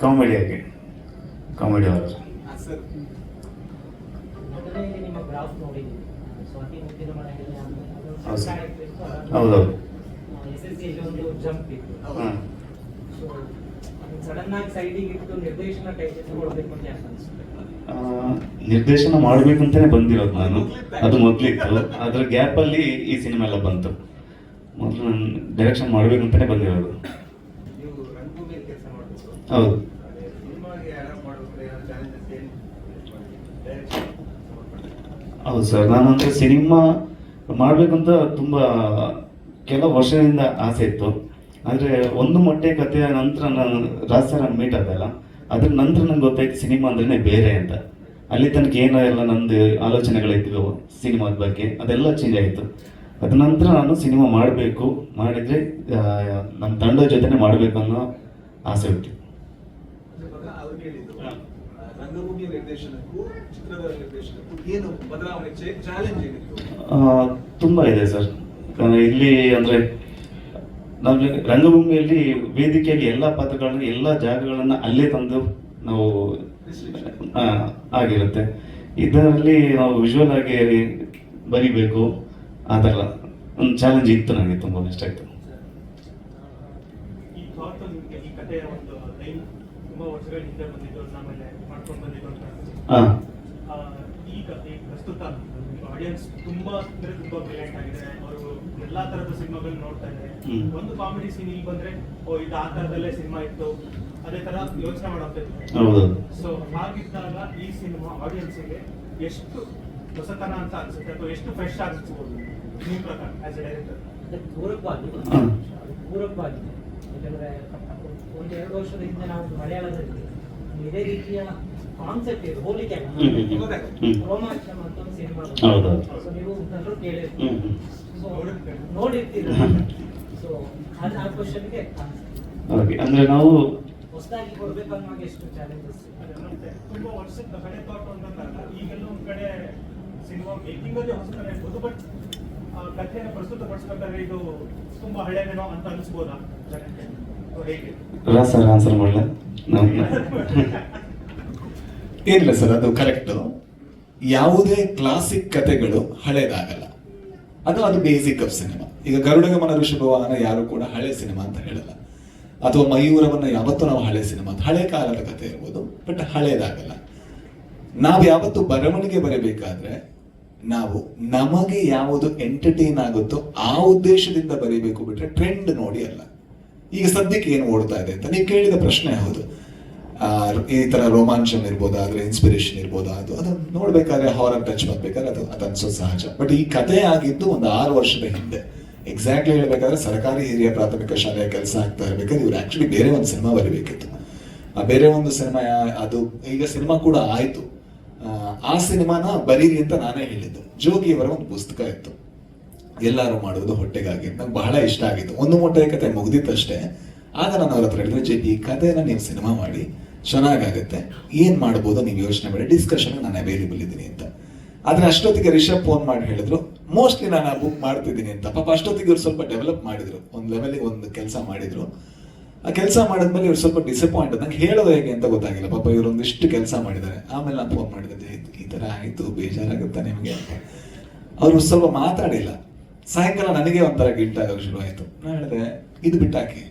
ಕಾಮಿಡಿ ಆಗಿ. ಕಾಮಿಡಿ ಹಾರರ್ ನಿಮ್ಮ ಸಿ ಜಂಪ್ ಇತ್ತು. ಸೊ ಸಡನ್ ಆಗಿ ಸೈಡಿಗೆ ಇಟ್ಟು ನಿರ್ದೇಶನ ಕೊಡಬೇಕು ಅಂತ ನಿರ್ದೇಶನ ಮಾಡ್ಬೇಕಂತಾನೆ ಬಂದಿರೋದು ನಾನು. ಅದು ಮೊದ್ಲಿತ್ತು. ಅದ್ರ ಗ್ಯಾಪ್ ಅಲ್ಲಿ ಈ ಸಿನಿಮಾ ಎಲ್ಲ ಬಂತು. ಮೊದಲು ನಾನು ಡೈರೆಕ್ಷನ್ ಮಾಡ್ಬೇಕಂತಾನೆ ಬಂದಿರೋದು. ಹೌದು. ಹೌದು ಸರ್. ನಾನು ಅಂದ್ರೆ ಸಿನಿಮಾ ಮಾಡ್ಬೇಕಂತ ತುಂಬಾ ಕೆಲವು ವರ್ಷದಿಂದ ಆಸೆ ಇತ್ತು. ಆದರೆ ಒಂದು ಮೊಟ್ಟೆ ಕಥೆಯ ನಂತರ ನಾನು ರಾಜ್ ಸರ್ ಮೀಟ್ ಆದಲ್ಲ ಅದ್ರ ನಂತರ ನಂಗೆ ಗೊತ್ತಾಯ್ತು ಸಿನಿಮಾ ಅಂದ್ರೆ ಬೇರೆ ಅಂತ. ಅಲ್ಲಿ ತನಕ ಏನೋ ಎಲ್ಲ ನಂದು ಆಲೋಚನೆಗಳಿದ್ವು ಸಿನಿಮಾದ ಬಗ್ಗೆ. ಅದೆಲ್ಲ ಚೇಂಜ್ ಆಯಿತು. ಅದ ನಂತರ ನಾನು ಸಿನಿಮಾ ಮಾಡಬೇಕು. ಮಾಡಿದರೆ ನಮ್ಮ ತಂಡದ ಜೊತೆನೆ ಮಾಡಬೇಕು ಅನ್ನೋ ಆಸೆ ಇತ್ತು ತುಂಬ ಇದೆ ಸರ್. ಇಲ್ಲಿ ಅಂದರೆ ನಾವು ರಂಗಭೂಮಿಯಲ್ಲಿ ವೇದಿಕೆಯಲ್ಲಿ ಎಲ್ಲ ಪಾತ್ರಗಳನ್ನ ಎಲ್ಲ ಜಾಗಗಳನ್ನ ಅಲ್ಲೇ ತಂದು ನಾವು ಆಗಿರುತ್ತೆ. ಇದರಲ್ಲಿ ನಾವು ವಿಜುವಲ್ ಆಗಿ ಬರಿಬೇಕು. ಆ ಥರ ಒಂದು ಚಾಲೆಂಜ್ ಇತ್ತು ನನಗೆ ತುಂಬ ಇಷ್ಟ ಆಯಿತು. ಹಾಂ. ಈಗ ಪ್ರಸ್ತುತ ಆಡಿಯನ್ಸ್ ತುಂಬಾ ತುಂಬಾ ಬ್ರಿಲಿಯಂಟ್ ಆಗಿದೆ. ಅವರು ಎಲ್ಲಾ ತರದ ಸಿನಿಮಾಗಳನ್ನ ನೋಡ್ತಾ ಇದ್ದಾರೆ. ಒಂದು ಕಾಮಿಡಿ ಸೀನ್ ಇಲ್ಲಿ ಬಂದ್ರೆ ಓ ಇದು ಆ ತರದಲ್ಲೇ ಸಿನಿಮಾ ಇತ್ತು. ಅದೇ ತರ ಯೋಚನೆ ಮಾಡುತ್ತೆ ಹೌದು. ಸೊ ಹಾಗಿದ್ದಾಗ ಈ ಸಿನಿಮಾ ಆಡಿಯನ್ಸ್ಗೆ ಎಷ್ಟು ಹೊಸತನ ಅಂತ ಅನ್ಸುತ್ತೆ ಅಥವಾ ಎಷ್ಟು ಫ್ರೆಶ್ ಅನ್ಸ್ಬೋದು ನಿಮ್ ಪ್ರಕಾರ ಆಸ್ ಎ ಡೈರೆಕ್ಟರ್ ಪೂರಕವಾಗಿ ಪೂರಕವಾಗಿ. ಯಾಕಂದ್ರೆ ಒಂದು ಎರಡು ವರ್ಷದ ಹಿಂದೆ ನಾವು ಮಲಯಾಳದಲ್ಲಿ ಇದೇ ರೀತಿಯ ಕಾನ್ಸೆಪ್ಟ್ ಇದೆ ಹೋಲಿಕೆ. ರೋಮಾಂಚನ ಅಂತ ಸಿನಿಮಾ. ಸೊ ನೀವು ಎಲ್ಲರೂ ನೋಡಿರ್ತೀರಿ ಸೊ ಅದು ಆ ಕ್ವಶನ್ಗೆ ಓಕೆ ಅಂದ್ರೆ ನಾವು ಹೊಸದಾಗಿ ಕೊಡ್ಬೇಕು ಅನ್ನುವಾಗ ಎಷ್ಟು ಚಾಲೆಂಜಸ್ ತುಂಬಾ ವರ್ಷದ ಹಳೆ ಥಾಟ್ ಅಂತಂದಾಗ ಈಗೆಲ್ಲ ಒಂದ್ ಕಡೆ ಸಿನಿಮಾ ಮೇಕಿಂಗ್ ಅಲ್ಲಿ ಹೊಸತನ ಇರ್ಬೋದು ಬಟ್ ಕಥೆಯನ್ನು ಪ್ರಸ್ತುತಪಡಿಸ್ಬೇಕಾದ್ರೆ ಇದು ತುಂಬಾ ಹಳೆದೇನೋ ಅಂತ ಅನಿಸ್ಬೋದಾ? ಹೇಗೆ? ಸರ್ ಆನ್ಸರ್ ಮಾಡಲ? ಏನಿಲ್ಲ ಸರ್ ಅದು ಕರೆಕ್ಟ್ ಯಾವುದೇ ಕ್ಲಾಸಿಕ್ ಕಥೆಗಳು ಹಳೇದಾಗಲ್ಲ. ಅದು ಅದು ಬೇಸಿಕ್ ಆಫ್ ಸಿನಿಮಾ ಈಗ ಗರುಡಗಮನ ಋಷಭವಾಹನ ಯಾರು ಕೂಡ ಹಳೆ ಸಿನಿಮಾ ಅಂತ ಹೇಳಲ್ಲ. ಅಥವಾ ಮಯೂರವನ್ನ ಯಾವತ್ತೂ ನಾವು ಹಳೆ ಸಿನಿಮಾ ಹಳೆ ಕಾಲದ ಕಥೆ ಇರ್ಬೋದು ಬಟ್ ಹಳೇದಾಗಲ್ಲ. ನಾವು ಯಾವತ್ತು ಬರವಣಿಗೆ ಬರಬೇಕಾದ್ರೆ ನಾವು ನಮಗೆ ಯಾವುದು ಎಂಟರ್ಟೈನ್ ಆಗುತ್ತೋ ಆ ಉದ್ದೇಶದಿಂದ ಬರೀಬೇಕು ಬಿಟ್ರೆ ಟ್ರೆಂಡ್ ನೋಡಿ ಅಲ್ಲ. ಈಗ ಸದ್ಯಕ್ಕೆ ಏನು ಓಡ್ತಾ ಇದೆ ಅಂತ, ನೀವು ಕೇಳಿದ ಪ್ರಶ್ನೆ ಹೌದು ಈ ತರ ರೋಮಾಂಚನ್ ಇರ್ಬೋದಾ ಆದ್ರೆ ಇನ್ಸ್ಪಿರೇಷನ್ ಇರ್ಬೋದು ಅದು ಅದನ್ನ ನೋಡ್ಬೇಕಾದ್ರೆ ಹಾರರ್ ಟಚ್ ಮಾಡ್ಬೇಕಾದ್ರೆ ಅದು ಅದು ಸಹಜ. ಬಟ್ ಈ ಕಥೆ ಆಗಿದ್ದು ಒಂದು ಆರು ವರ್ಷದ ಹಿಂದೆ. ಎಕ್ಸಾಕ್ಟ್ಲಿ ಹೇಳ್ಬೇಕಾದ್ರೆ ಸರ್ಕಾರಿ ಹಿರಿಯ ಪ್ರಾಥಮಿಕ ಶಾಲೆಯ ಕೆಲಸ ಆಗ್ತಾ ಇರ್ಬೇಕಾದ್ರೆ ಇವ್ರು ಆಕ್ಚುಲಿ ಬೇರೆ ಒಂದು ಸಿನಿಮಾ ಬರೀಬೇಕಿತ್ತು. ಆ ಬೇರೆ ಒಂದು ಸಿನಿಮಾ ಅದು ಈಗ ಸಿನಿಮಾ ಕೂಡ ಆಯ್ತು. ಆ, ಸಿನಿಮಾನ ಬರೀರಿ ಅಂತ ನಾನೇ ಹೇಳಿದ್ದು. ಜೋಗಿಯವರ ಒಂದು ಪುಸ್ತಕ ಇತ್ತು. ಎಲ್ಲರೂ ಮಾಡುವುದು ಹೊಟ್ಟೆಗಾಗಿ. ನಂಗೆ ಬಹಳ ಇಷ್ಟ ಆಗಿತ್ತು. ಒಂದು ಮೊಟ್ಟೆ ಕತೆ ಮುಗ್ದಿತ್ತಷ್ಟೇ. ಆಗ ನಾನು ಅವ್ರ ಹತ್ರ ಹೇಳಿದ್ರೆ ಜೆ ಈ ಕಥೆನ ನೀವು ಸಿನಿಮಾ ಮಾಡಿ. ಚೆನ್ನಾಗಾಗುತ್ತೆ. ಏನು ಮಾಡ್ಬೋದು ನೀವು ಯೋಚನೆ ಮಾಡಿ ಡಿಸ್ಕಷನ್ ನಾನು ಅವೈಲೇಬಲ್ ಇದ್ದೀನಿ ಅಂತ. ಆದರೆ ಅಷ್ಟೊತ್ತಿಗೆ ರಿಷಬ್ ಫೋನ್ ಮಾಡಿ ಹೇಳಿದ್ರು ಮೋಸ್ಟ್ಲಿ ನಾನು ಬುಕ್ ಮಾಡ್ತಿದ್ದೀನಿ ಅಂತ. ಪಾಪ ಅಷ್ಟೊತ್ತಿಗೆ ಇವ್ರು ಸ್ವಲ್ಪ ಡೆವಲಪ್ ಮಾಡಿದ್ರು. ಒಂದು ಲೆವೆಲಿಗೆ ಒಂದು ಕೆಲಸ ಮಾಡಿದ್ರು. ಆ ಕೆಲಸ ಮಾಡಿದ್ಮೇಲೆ ಇವ್ರು ಸ್ವಲ್ಪ ಡಿಸಪಾಯಿಂಟ್ ನಂಗೆ ಹೇಳೋದು ಹೇಗೆ ಅಂತ ಗೊತ್ತಾಗಿಲ್ಲ. ಪಾಪ ಇವ್ರು ಒಂದಿಷ್ಟು ಕೆಲಸ ಮಾಡಿದ್ದಾರೆ. ಆಮೇಲೆ ನಾನು ಫೋನ್ ಮಾಡಿದ್ದೆ ಈ ತರ ಆಯಿತು, ಬೇಜಾರಾಗುತ್ತಾ ನಿಮಗೆ? ಅವರು ಸ್ವಲ್ಪ ಮಾತಾಡಿಲ್ಲ. ಸಾಯಂಕಾಲ ನನಗೆ ಒಂಥರ ಗಿಲ್ಟ್ ಆಗೋಕೆ ಶುರು ಆಯ್ತು ನಾನು ಹೇಳಿದೆ ಇದು ಬಿಟ್ಟಾಕಿ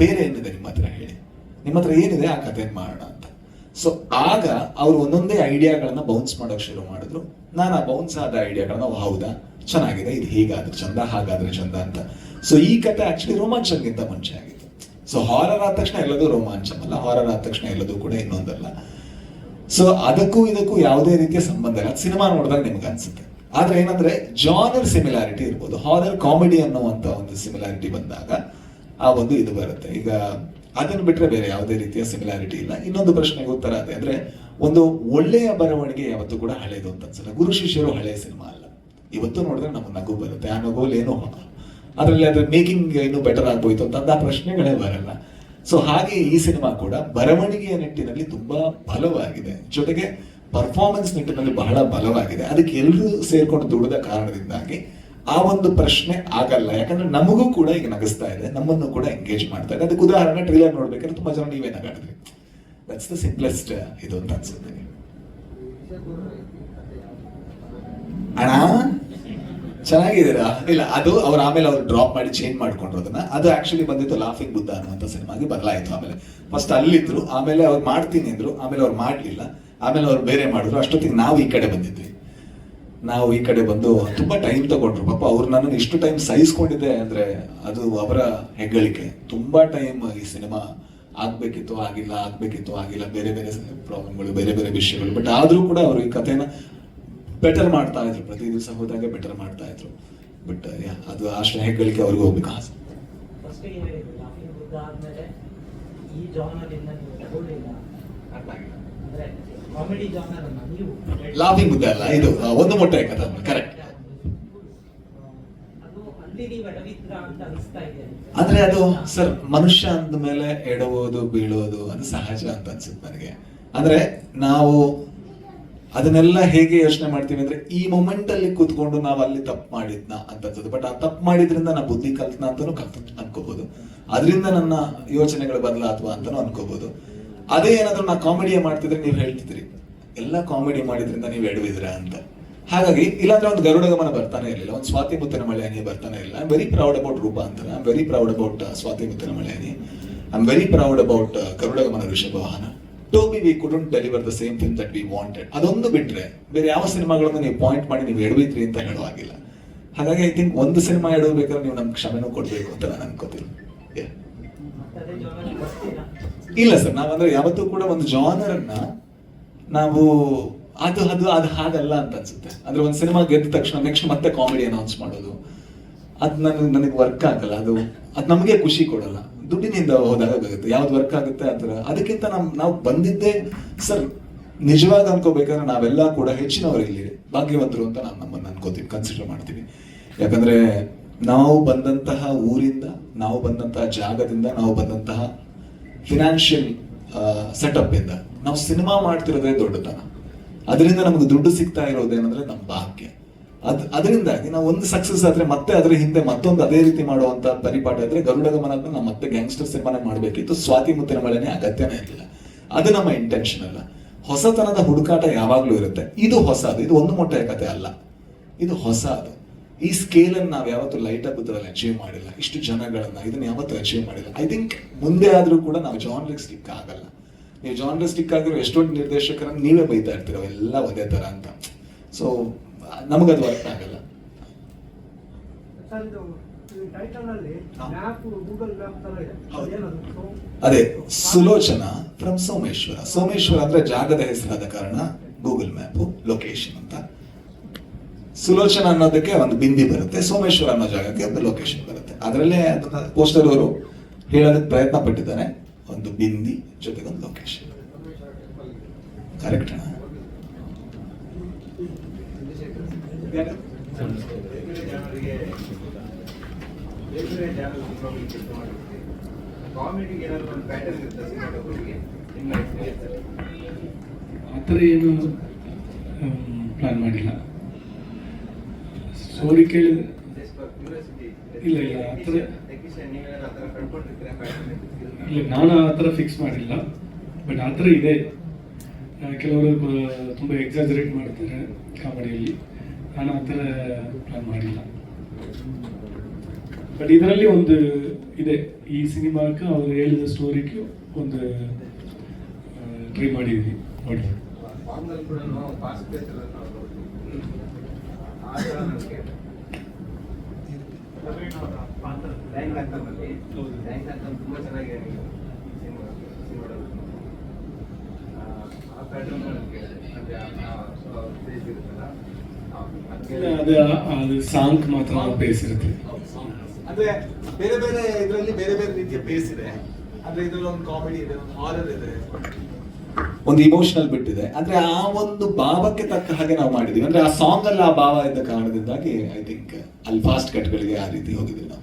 ಬೇರೆ ಏನಿದೆ ನಿಮ್ಮ ಹತ್ರ ಹೇಳಿ. ನಿಮ್ಮ ಹತ್ರ ಏನಿದೆ ಆ ಕಥೆ ಮಾಡೋಣ ಅಂತ. ಸೊ ಆಗ ಅವರು ಒಂದೊಂದೇ ಐಡಿಯಾಗಳನ್ನ ಬೌನ್ಸ್ ಮಾಡೋಕೆ ಶುರು ಮಾಡಿದ್ರು. ನಾನು ಆ ಬೌನ್ಸ್ ಆದ ಐಡಿಯಾಗಳನ್ನ "ಓ, ಹೌದಾ? ಚೆನ್ನಾಗಿದೆ ಇದು ಹೀಗಾದ್ರೆ ಚಂದ ಹಾಗಾದ್ರೆ ಚಂದ ಅಂತ. ಸೊ ಈ ಕತೆ ಆಕ್ಚುಲಿ ರೋಮಾಂಚನ್ಗಿಂತ ಮುಂಚೆ ಆಗಿತ್ತು. ಸೊ ಹಾರರ್ ಆದ ತಕ್ಷಣ ಎಲ್ಲದೂ ರೋಮಾಂಚನ ಅಲ್ಲ ಹಾರರ್ ಆದ ತಕ್ಷಣ ಎಲ್ಲದೂ ಕೂಡ ಇನ್ನೊಂದಲ್ಲ. ಸೊ ಅದಕ್ಕೂ ಇದಕ್ಕೂ ಯಾವುದೇ ರೀತಿಯ ಸಂಬಂಧ ಇಲ್ಲ. ಸಿನಿಮಾ ನೋಡಿದಾಗ ನಿಮ್ಗೆ ಅನ್ಸುತ್ತೆ. ಆದ್ರೆ ಏನಂದ್ರೆ ಜಾನರ್ ಸಿಮಿಲಾರಿಟಿ ಇರ್ಬೋದು. ಹಾರರ್ ಕಾಮಿಡಿ ಅನ್ನುವಂತ ಒಂದು ಸಿಮಿಲಾರಿಟಿ ಬಂದಾಗ ಆ ಒಂದು ಇದು ಬರುತ್ತೆ. ಈಗ ಅದನ್ನು ಬಿಟ್ರೆ ಬೇರೆ ಯಾವುದೇ ರೀತಿಯ ಸಿಮಿಲಾರಿಟಿ ಇಲ್ಲ. ಇನ್ನೊಂದು ಪ್ರಶ್ನೆಗೆ ಉತ್ತರ ಅದೇ. ಅಂದ್ರೆ ಒಂದು ಒಳ್ಳೆಯ ಬರವಣಿಗೆ ಯಾವತ್ತೂ ಕೂಡ ಹಳೇದು ಅಂತ ಅನ್ಸಲ್ಲ. ಗುರು ಶಿಷ್ಯರು ಹಳೆಯ ಸಿನಿಮಾ ಅಲ್ಲ. ಇವತ್ತು ನೋಡಿದ್ರೆ ನಮ್ಗೆ ನಗು ಬರುತ್ತೆ. ಆ ನಗೋಲ್ ಏನು ಅದರಲ್ಲಿ ಅದ್ರ ಮೇಕಿಂಗ್ ಇನ್ನೂ ಬೆಟರ್ ಆಗ್ಬೋಯ್ತು ಅಂತ ಆ ಪ್ರಶ್ನೆಗಳೇ ಬರಲ್ಲ. ಸೊ ಹಾಗೆ ಈ ಸಿನಿಮಾ ಕೂಡ ಬರವಣಿಗೆಯ ನಿಟ್ಟಿನಲ್ಲಿ ತುಂಬಾ ಬಲವಾಗಿದೆ. ಜೊತೆಗೆ ಪರ್ಫಾರ್ಮೆನ್ಸ್ ನಿಟ್ಟಿನಲ್ಲಿ ಬಹಳ ಬಲವಾಗಿದೆ. ಅದಕ್ಕೆ ಎಲ್ಲರೂ ಸೇರ್ಕೊಂಡು ದುಡಿದ ಕಾರಣದಿಂದಾಗಿ ಆ ಒಂದು ಪ್ರಶ್ನೆ ಆಗಲ್ಲ. ಯಾಕಂದ್ರೆ ನಮಗೂ ಕೂಡ ಈಗ ನಗಿಸ್ತಾ ಇದೆ. ನಮ್ಮನ್ನು ಕೂಡ ಎಂಗೇಜ್ ಮಾಡ್ತಾ ಇದೆ. ಅದಕ್ಕೆ ಉದಾಹರಣೆ ಟ್ರೈಲರ್ ನೋಡ್ಬೇಕಾದ್ರೆ ತುಂಬಾ ಜನ ನೀವೇ ನಗಾಡಿದ್ರಿ ದಟ್ಸ್ ದ ಸಿಂಪ್ಲೆಸ್ಟ್ ಇದು ಅಂತ ಅನ್ಸುತ್ತೆ ಅಣ್ಣ? ಚೆನ್ನಾಗಿದ್ದೀರಾ? ಇಲ್ಲ, ಅದು ಅವ್ರು ಆಮೇಲೆ ಅವ್ರು ಡ್ರಾಪ್ ಮಾಡಿ ಚೇಂಜ್ ಮಾಡ್ಕೊಂಡ್ರು ಅದನ್ನ. ಅದು ಆಕ್ಚುಲಿ ಬಂದಿತ್ತು ಲಾಫಿಂಗ್ ಬುದ್ಧ ಅನ್ನುವಂಥ ಸಿನಿಮಾಗೆ ಬದಲಾಯಿತು ಆಮೇಲೆ. ಫಸ್ಟ್ ಅಲ್ಲಿದ್ರು, ಆಮೇಲೆ ಅವ್ರು ಮಾಡ್ತೀನಿ ಅಂದ್ರು, ಆಮೇಲೆ ಅವ್ರು ಮಾಡಲಿಲ್ಲ. ಆಮೇಲೆ ಅವ್ರು ಬೇರೆ ಮಾಡಿದ್ರು. ಅಷ್ಟೊತ್ತಿಗೆ ನಾವು ಈ ಕಡೆ ಬಂದಿದ್ವಿ. ನಾವು ಈ ಕಡೆ ಬಂದು ತುಂಬಾ ಟೈಮ್ ತಗೊಂಡ್ರು. ಪಾಪ ಅವ್ರು ನನ್ನನ್ನು ಇಷ್ಟು ಟೈಮ್ ಸಹಿಸ್ಕೊಂಡಿದ್ದೆ ಅಂದ್ರೆ ಅದು ಅವರ ಹೆಗ್ಗಳಿಕೆ. ತುಂಬಾ ಟೈಮ್ ಈ ಸಿನಿಮಾ ಆಗ್ಬೇಕಿತ್ತು ಆಗಿಲ್ಲ ಆಗ್ಬೇಕಿತ್ತು ಆಗಿಲ್ಲ. ಬೇರೆ ಬೇರೆ ಪ್ರಾಬ್ಲಮ್ಗಳು ಬೇರೆ ಬೇರೆ ವಿಷಯಗಳು. ಬಟ್ ಆದರೂ ಕೂಡ ಅವರು ಈ ಕಥೆನ ಬೆಟರ್ ಮಾಡ್ತಾ ಇದ್ರು. ಪ್ರತಿ ದಿವಸ ಹೋದಾಗ ಬೆಟರ್ ಮಾಡ್ತಾ ಇದ್ರು. ಬಟ್ ಅದು ಅಷ್ಟು ಹೆಗ್ಗಳಿಕೆ ಅವ್ರಿಗೆ ಹೋಗ್ಬೇಕು. ಆಸೆ ಈ ನೀವು ತಗೊಳ್ಳಿಲ್ಲ. ಲಾಫಿಂಗ್ ಬುದ್ಧ ಅಲ್ಲ ಇದು ಒಂದು ಮೊಟ್ಟೆ ಕಥೆ ಕರೆಕ್ಟ್ ಆದ್ರೆ ಅಂದ್ರೆ ಅದು ಸರ್ ಮನುಷ್ಯ ಅಂದ ಮೇಲೆ ಎಡವೋದು ಬೀಳೋದು ಅದು ಸಹಜ ಅಂತ ಅನ್ಸುತ್ತೆ ನನಗೆ. ಅಂದ್ರೆ ನಾವು ಅದನ್ನೆಲ್ಲ ಹೇಗೆ ಯೋಚನೆ ಮಾಡ್ತೀವಿ ಅಂದ್ರೆ ಈ ಮೊಮೆಂಟ್ ಅಲ್ಲಿ ಕೂತ್ಕೊಂಡು ನಾವು ಅಲ್ಲಿ ತಪ್ಪು ಮಾಡಿದ್ನ ಅಂತ ಅನ್ಸುತ್ತೆ. ಬಟ್ ಆ ತಪ್ಪು ಮಾಡಿದ್ರಿಂದ ನಾ ಬುದ್ಧಿ ಕಲ್ತ್ನ ಅಂತಾನು ಕಲ್ತ ಅನ್ಕೋಬಹುದು ಅದರಿಂದ ನನ್ನ ಯೋಚನೆಗಳು ಬದಲಾತ್ವ ಅಂತಾನು ಅನ್ಕೋಬಹುದು ಅದೇ ಏನಾದರೂ ನಾ ಕಾಮಿಡಿಯ ಮಾಡ್ತಿದ್ರೆ ನೀವು ಹೇಳ್ತಿದ್ರಿ. ಎಲ್ಲ ಕಾಮಿಡಿ ಮಾಡಿದ್ರಿಂದ ನೀವು ಎಡವಿದ್ರ ಅಂತ. ಹಾಗಾಗಿ ಇಲ್ಲಾಂದ್ರೆ ಒಂದು ಗರುಡ ಗಮನ ಬರ್ತಾನೆ ಇರಲಿಲ್ಲ, ಒಂದು ಸ್ವಾತಿ ಮುತ್ತಿನ ಮಳೆಯಾನಿ ಬರ್ತಾನೆ ಇಲ್ಲ I very proud about Roopanthara I very proud about Swathi Muthina Maleyani I very proud about Garuda Gamana Toby we couldn't deliver the same thing that we wanted ಅದೊಂದು ಬಿಟ್ರೆ ಬೇರೆ ಯಾವ ಸಿನಿಮಾಗಳನ್ನು ನೀವು ಪಾಯಿಂಟ್ ಮಾಡಿ ನೀವು ಎಡವಿದ್ರಿ ಅಂತ ಹೇಳುವಾಗಿಲ್ಲ ಹಾಗಾಗಿ ಐ ಥಿಂಕ್ ಒಂದು ಸಿನಿಮಾ ಎಡಬೇಕಾದ್ರೆ ನೀವು ನಮ್ಗೆ ಕ್ಷಮೆನೂ ಕೊಡಬೇಕು ಅಂತ ನಾನು ಅನ್ಕೋತೀನಿ. ಇಲ್ಲ ಸರ್, ನಾವಂದ್ರೆ ಯಾವತ್ತೂ ಕೂಡ ಒಂದು ಜಾನರ್ ಅನ್ನ ನಾವು ಅದು ಅದು ಅದು ಹಾಗಲ್ಲ ಅಂತ ಅನ್ಸುತ್ತೆ. ಅಂದ್ರೆ ಒಂದು ಸಿನಿಮಾ ಗೆದ್ದ ತಕ್ಷಣ ನೆಕ್ಸ್ಟ್ ಮತ್ತೆ ಕಾಮಿಡಿ ಅನೌನ್ಸ್ ಮಾಡೋದು. ಅದು ನನಗೆ ನನಗೆ ವರ್ಕ್ ಆಗಲ್ಲ, ಅದು ಅದು ನಮಗೆ ಖುಷಿ ಕೊಡಲ್ಲ. ದುಡ್ಡಿನಿಂದ ಹೋದಾಗ ಆಗುತ್ತೆ. ಯಾವ್ದು ವರ್ಕ್ ಆಗುತ್ತೆ ಆ ಅದಕ್ಕಿಂತ ನಮ್, ನಾವು ಬಂದಿದ್ದೇ, ಸರ್, ನಿಜವಾಗಿ ಅನ್ಕೋಬೇಕಾದ್ರೆ ನಾವೆಲ್ಲ ಕೂಡ ಹೆಚ್ಚಿನವರು ಇಲ್ಲಿ ಭಾಗ್ಯವಂತರು ಅಂತ ನಾನು ನಮ್ಮನ್ನು ಅನ್ಕೋತೀವಿ ಕನ್ಸಿಡರ್ ಮಾಡ್ತೀವಿ. ಯಾಕಂದ್ರೆ ನಾವು ಬಂದಂತಹ ಊರಿಂದ, ನಾವು ಬಂದಂತಹ ಜಾಗದಿಂದ, ನಾವು ಬಂದಂತಹ ಫಿನಾನ್ಷಿಯಲ್ ಸೆಟಪ್ ಇಂದ. ನಾವು ಸಿನಿಮಾ ಮಾಡ್ತಿರೋದೇ ದೊಡ್ಡತನ. ಅದರಿಂದ ನಮಗೆ ದುಡ್ಡು ಸಿಗ್ತಾ ಇರೋದೇನಂದ್ರೆ ನಮ್ಮ ಭಾಗ್ಯ. ಅದ್, ಅದರಿಂದಾಗಿ ನಾವು ಒಂದು ಸಕ್ಸಸ್ ಆದ್ರೆ ಮತ್ತೆ ಅದ್ರ ಹಿಂದೆ ಮತ್ತೊಂದು ಅದೇ ರೀತಿ ಮಾಡುವಂತ ಪರಿಪಾಠ ಇದ್ರೆ ಗರುಡ ಗಮನ ಅಂತ ನಾವು ಮತ್ತೆ ಗ್ಯಾಂಗ್ಸ್ಟರ್ ಸಿನಿಮಾನೇ ಮಾಡಬೇಕಿತ್ತು. ಸ್ವಾತಿ ಮುತ್ತಿನ ಮಳೆನೇ ಅಗತ್ಯನೇ ಇರಲಿಲ್ಲ. ಅದು ನಮ್ಮ ಇಂಟೆನ್ಷನ್ ಅಲ್ಲ. ಹೊಸತನದ ಹುಡುಕಾಟ ಯಾವಾಗ್ಲೂ ಇರುತ್ತೆ. ಇದು ಹೊಸದು. ಇದು ಒಂದು ಮೊಟ್ಟೆಯ ಕತೆ ಅಲ್ಲ. ಇದು ಹೊಸ ಅದು ಈ ಸ್ಕೇಲ್ ಅನ್ನು ನಾವು ಯಾವತ್ತೂ ಲೈಟ್ ಹಬ್ಬದಲ್ಲಿ ಅಚೀವ್ ಮಾಡಿಲ್ಲ. ಇಷ್ಟು ಜನಗಳನ್ನ ಇದನ್ನು ಯಾವತ್ತೂ ಅಚೀವ್ ಮಾಡಿಲ್ಲ. ಐ ಥಿಂಕ್ ಮುಂದೆ ಆದ್ರೂ ಕೂಡ ನಾವು ಜಾನ್ರಿಗೆ ಸ್ಟಿಕ್ ಆಗಲ್ಲ. ನೀವು ಜಾನ್ರಿಗೆ ಸ್ಟಿಕ್ ಆಗಿರೋ ಎಷ್ಟೊಂದು ನಿರ್ದೇಶಕರನ್ನು ನೀವೇ ಬೈತಾ ಇರ್ತೀರ ಎಲ್ಲ ಒಂದೇ ತರ ಅಂತ. ಸೊ ನಮಗದು ವರ್ಕ್ ಆಗಲ್ಲ. ಅದೇ ಸುಲೋಚನ ಫ್ರಮ್ ಸೋಮೇಶ್ವರ. ಸೋಮೇಶ್ವರ ಅಂದ್ರೆ ಜಾಗದ ಹೆಸರಾದ ಕಾರಣ ಗೂಗಲ್ ಮ್ಯಾಪ್ ಲೊಕೇಶನ್ ಅಂತ. ಸುಲೋಚನ ಅನ್ನೋದಕ್ಕೆ ಒಂದು ಬಿಂದಿ ಬರುತ್ತೆ, ಸೋಮೇಶ್ವರ ಅನ್ನೋ ಜಾಗಕ್ಕೆ ಒಂದು ಲೊಕೇಶನ್ ಬರುತ್ತೆ. ಅದರಲ್ಲೇ ಅದನ್ನ ಪೋಸ್ಟರ್ ಅವರು ಹೇಳೋದಕ್ಕೆ ಪ್ರಯತ್ನ ಪಟ್ಟಿದ್ದಾರೆ. ಒಂದು ಬಿಂದಿ ಜೊತೆಗೆ ಒಂದು ಲೊಕೇಶನ್ ಕರೆಕ್ಟ್ ಆ ಥರ ಏನು ಪ್ಲಾನ್ ಮಾಡಿಲ್ಲ. ಕೇಳಿದ್ರೆ ಕ್ಯೂರಿಯಾಸಿಟಿ ಇಲ್ಲ, ಇಲ್ಲ, ಆ ಥರ- ಇಲ್ಲ ನಾನು ಆ ಥರ ಫಿಕ್ಸ್ ಮಾಡಿಲ್ಲ ಬಟ್ ಆ ಥರ ಇದೆ ಕೆಲವರು ತುಂಬ ಎಕ್ಸಾಜರೇಟ್ ಮಾಡ್ತಾರೆ ಕಾಮಿಡಿಯಲ್ಲಿ ನಾನು ಆ ಥರ ಪ್ಲಾನ್ ಮಾಡಿಲ್ಲ ಬಟ್ ಇದರಲ್ಲಿ ಒಂದು ಇದೆ ಈ ಸಿನಿಮಾಕ್ಕೆ ಅವರು ಹೇಳಿದ ಸ್ಟೋರಿಗೆ ಒಂದು ಟ್ರೈ ಮಾಡಿದ್ವಿ ನೋಡಿ ಫಾರ್ಮಲ್ ಕೂಡ ಫಾಸ್ಟ್ ಪೇಸ್ ಎಲ್ಲ ನಾವು ನೋಡ್ತೀವಿ ಆ ಥರ ನನಗೆ ಪ್ರವೀಣ್ ಅವರ ಪಾತ್ರ ರ್ಯಾಂಕ್ ಹೌದು. ರ್ಯಾಂಕ್ ಅಂತ ತುಂಬ ಚೆನ್ನಾಗಿ ಆ ಪ್ಯಾಟರ್ನ್ ನನಗೆ ಅಂದರೆ ಫೇಸ್ ಇರುತ್ತಲ್ಲ ಅದು ಸಾಂಗ್ ಮಾತ್ರ ಬೇಸ್ ಇರುತ್ತೆ ಅಂದ್ರೆ ಬೇರೆ ಬೇರೆ ಇದರಲ್ಲಿ ಬೇರೆ ಬೇರೆ ರೀತಿಯ ಬೇಸ್ ಇದೆ ಅಂದ್ರೆ ಇದ್ರಲ್ಲಿ ಒಂದು ಕಾಮಿಡಿ ಇದೆ, ಒಂದು ಹಾರರ್ ಇದೆ ಒಂದು ಇಮೋಷನಲ್ ಬಿಟ್ ಇದೆ. ಅಂದ್ರೆ ಆ ಒಂದು ಭಾವಕ್ಕೆ ತಕ್ಕ ಹಾಗೆ ನಾವು ಮಾಡಿದೀವಿ ಅಂದ್ರೆ ಆ ಸಾಂಗ್ ಅಲ್ಲಿ ಆ ಭಾವ ಇದ್ದ ಕಾರಣದಿಂದಾಗಿ ಐ ಥಿಂಕ್ ಅಲ್ಲಿ ಫಾಸ್ಟ್ ಕಟ್ಗಳಿಗೆ ಆ ರೀತಿ ಹೋಗಿದ್ವಿ ನಾವು.